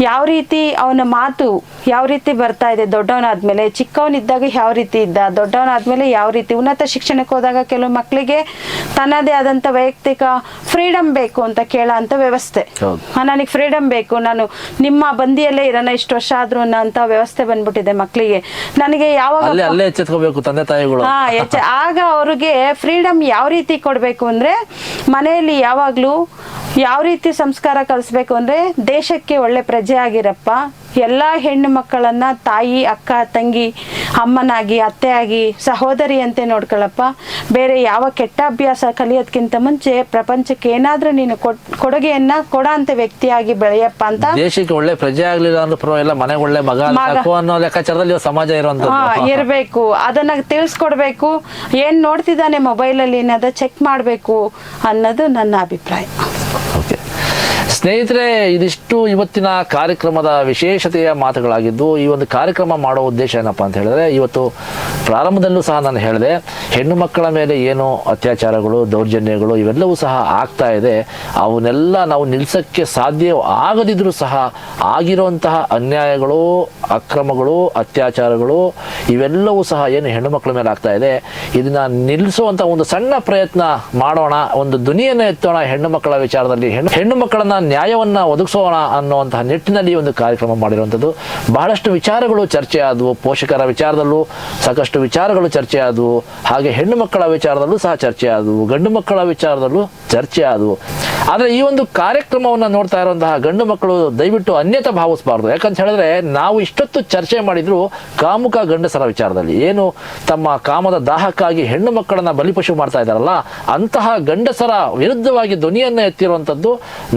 S2: ಯಾವ ರೀತಿ ಅವನ ಮಾತು ಯಾವ ರೀತಿ ಬರ್ತಾ ಇದೆ ದೊಡ್ಡವನಾದ್ಮೇಲೆ? ಚಿಕ್ಕವನಿದ್ದಾಗ ಯಾವ ರೀತಿ ಇದ್ದ? ದೊಡ್ಡವನಾದ್ಮೇಲೆ ಯಾವ ರೀತಿ? ಉನ್ನತ ಶಿಕ್ಷಣಕ್ಕೆ ಹೋದಾಗ ಕೆಲವು ಮಕ್ಕಳಿಗೆ ತನ್ನದೇ ಆದಂಥ ವೈಯಕ್ತಿಕ ಫ್ರೀಡಮ್ ಬೇಕು ಅಂತ ಕೇಳೋ ಅಂತ ವ್ಯವಸ್ಥೆ. ನನಗೆ ಫ್ರೀಡಮ್ ಬೇಕು ನಾನು ನಿಮ್ಮ ಬಂದಿಯಲ್ಲೇ ಇರೋಣ ಇಷ್ಟು ವರ್ಷ ಆದ್ರೂ ಅನ್ನೋ ವ್ಯವಸ್ಥೆ ಬಂದ್ಬಿಟ್ಟಿದೆ ಮಕ್ಕಳಿಗೆ. ನನಗೆ ಯಾವಾಗ
S1: ಅಲ್ಲೇ ತಂದೆ ತಾಯಿಗಳು.
S2: ಹಾ ಆಗ ಅವ್ರಿಗೆ ಫ್ರೀಡಮ್ ಯಾವ ರೀತಿ ಕೊಡಬೇಕು ಅಂದ್ರೆ ಮನೆಯಲ್ಲಿ ಯಾವಾಗ್ಲೂ ಯಾವ ರೀತಿ ಸಂಸ್ಕಾರ ಕಲಿಸ್ಬೇಕು ಅಂದ್ರೆ ದೇಶಕ್ಕೆ ಒಳ್ಳೆ ಪ್ರಜೆ ಆಗಿರಪ್ಪ ಎಲ್ಲ ಹೆಣ್ಣು ಮಕ್ಕಳನ್ನ ತಾಯಿ ಅಕ್ಕ ತಂಗಿ ಅಮ್ಮನಾಗಿ ಅತ್ತೆಯಾಗಿ ಸಹೋದರಿ ಅಂತೆ ನೋಡ್ಕೊಳಪ್ಪ. ಬೇರೆ ಯಾವ ಕೆಟ್ಟ ಅಭ್ಯಾಸ ಕಲಿಯೋದ್ಕಿಂತ ಮುಂಚೆ ಪ್ರಪಂಚಕ್ಕೆ ಏನಾದ್ರೂ ನೀನು ಕೊಡುಗೆಯನ್ನ ಕೊಡ ಅಂತ ವ್ಯಕ್ತಿಯಾಗಿ ಬೆಳೆಯಪ್ಪ ಅಂತ
S1: ದೇಶಕ್ಕೆ ಒಳ್ಳೆ ಪ್ರಜೆ ಆಗ್ಲಿಲ್ಲ ಅಂದ್ರೆ ಪರವಾಗಿಲ್ಲ ಮನೆ ಒಳ್ಳೆ ಮಗ ಅನ್ನೋ ಲೆಕ್ಕಾಚಾರದಲ್ಲಿ ಸಮಾಜ ಇರುವಂತ
S2: ಇರಬೇಕು. ಅದನ್ನ ತಿಳಿಸ್ಕೊಡ್ಬೇಕು. ಏನ್ ನೋಡ್ತಿದ್ದಾನೆ ಮೊಬೈಲಲ್ಲಿ ಅನ್ನೋದ ಚೆಕ್ ಮಾಡಬೇಕು ಅನ್ನೋದು ನನ್ನ ಅಭಿಪ್ರಾಯ.
S1: ಸ್ನೇಹಿತರೆ, ಇದಿಷ್ಟು ಇವತ್ತಿನ ಕಾರ್ಯಕ್ರಮದ ವಿಶೇಷತೆಯ ಮಾತುಗಳಾಗಿದ್ದು, ಈ ಒಂದು ಕಾರ್ಯಕ್ರಮ ಮಾಡೋ ಉದ್ದೇಶ ಏನಪ್ಪ ಅಂತ ಹೇಳಿದ್ರೆ, ಇವತ್ತು ಪ್ರಾರಂಭದಲ್ಲೂ ಸಹ ನಾನು ಹೇಳಿದೆ, ಹೆಣ್ಣು ಮಕ್ಕಳ ಮೇಲೆ ಏನು ಅತ್ಯಾಚಾರಗಳು, ದೌರ್ಜನ್ಯಗಳು ಇವೆಲ್ಲವೂ ಸಹ ಆಗ್ತಾ ಇದೆ. ಅವನ್ನೆಲ್ಲ ನಾವು ನಿಲ್ಸಕ್ಕೆ ಸಾಧ್ಯ ಆಗದಿದ್ರೂ ಸಹ ಆಗಿರುವಂತಹ ಅನ್ಯಾಯಗಳು, ಅಕ್ರಮಗಳು, ಅತ್ಯಾಚಾರಗಳು ಇವೆಲ್ಲವೂ ಸಹ ಏನು ಹೆಣ್ಣು ಮಕ್ಕಳ ಮೇಲೆ ಆಗ್ತಾ ಇದೆ. ಇದನ್ನ ನಿಲ್ಲಿಸುವಂತ ಒಂದು ಸಣ್ಣ ಪ್ರಯತ್ನ ಮಾಡೋಣ, ಒಂದು ದುನಿಯನ್ನು ಎತ್ತೋಣ ಹೆಣ್ಣು ಮಕ್ಕಳ ವಿಚಾರದಲ್ಲಿ. ಹೆಣ್ಣು ಹೆಣ್ಣು ಮಕ್ಕಳನ್ನ ನ್ಯಾಯವನ್ನ ಒದಗಿಸೋಣ ಅನ್ನುವಂತಹ ನಿಟ್ಟಿನಲ್ಲಿ ಒಂದು ಕಾರ್ಯಕ್ರಮ ಮಾಡಿರುವಂಥದ್ದು. ಬಹಳಷ್ಟು ವಿಚಾರಗಳು ಚರ್ಚೆ ಆದವು ಪೋಷಕರ ವಿಚಾರದಲ್ಲೂ ಸಾಕಷ್ಟು ವಿಚಾರಗಳು ಚರ್ಚೆ ಆದವು ಹಾಗೆ ಹೆಣ್ಣು ಮಕ್ಕಳ ವಿಚಾರದಲ್ಲೂ ಸಹ ಚರ್ಚೆ ಆದವು ಗಂಡು ಮಕ್ಕಳ ವಿಚಾರದಲ್ಲೂ ಚರ್ಚೆ ಆದವು ಆದರೆ ಈ ಒಂದು ಕಾರ್ಯಕ್ರಮವನ್ನು ನೋಡ್ತಾ ಇರುವಂತಹ ಗಂಡು ಮಕ್ಕಳು ದಯವಿಟ್ಟು ಅನ್ಯತ ಭಾವಿಸಬಾರ್ದು. ಯಾಕಂತ ಹೇಳಿದ್ರೆ ನಾವು ಇಷ್ಟೊತ್ತು ಚರ್ಚೆ ಮಾಡಿದ್ರು ಕಾಮುಕ ಗಂಡಸರ ವಿಚಾರದಲ್ಲಿ. ಏನು ತಮ್ಮ ಕಾಮದ ದಾಹಕ್ಕಾಗಿ ಹೆಣ್ಣು ಮಕ್ಕಳನ್ನ ಬಲಿಪಶು ಮಾಡ್ತಾ ಇದ್ದಾರಲ್ಲ, ಅಂತಹ ಗಂಡಸರ ವಿರುದ್ಧವಾಗಿ ಧ್ವನಿಯನ್ನು ಎತ್ತಿರುವಂಥದ್ದು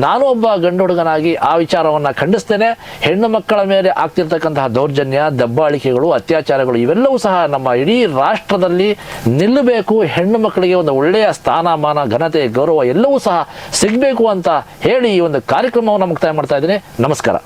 S1: ನಾನು ಒಬ್ಬ ಗಂಡು ಹುಡುಗನಾಗಿ ಆ ವಿಚಾರವನ್ನ ಖಂಡಿಸ್ತೇನೆ. ಹೆಣ್ಣು ಮಕ್ಕಳ ಮೇಲೆ ಆಗ್ತಿರ್ತಕ್ಕಂತಹ ದೌರ್ಜನ್ಯ, ದಬ್ಬಾಳಿಕೆಗಳು, ಅತ್ಯಾಚಾರಗಳು ಇವೆಲ್ಲವೂ ಸಹ ನಮ್ಮ ಇಡೀ ರಾಷ್ಟ್ರದಲ್ಲಿ ನಿಲ್ಲಬೇಕು. ಹೆಣ್ಣು ಮಕ್ಕಳಿಗೆ ಒಂದು ಒಳ್ಳೆಯ ಸ್ಥಾನಮಾನ, ಘನತೆ, ಗೌರವ ಎಲ್ಲವೂ ಸಹ ಸಿಗಬೇಕು ಅಂತ ಹೇಳಿ ಈ ಒಂದು ಕಾರ್ಯಕ್ರಮವನ್ನು ಮುಕ್ತಾಯ ಮಾಡ್ತಾ ಇದ್ದೀನಿ. ನಮಸ್ಕಾರ.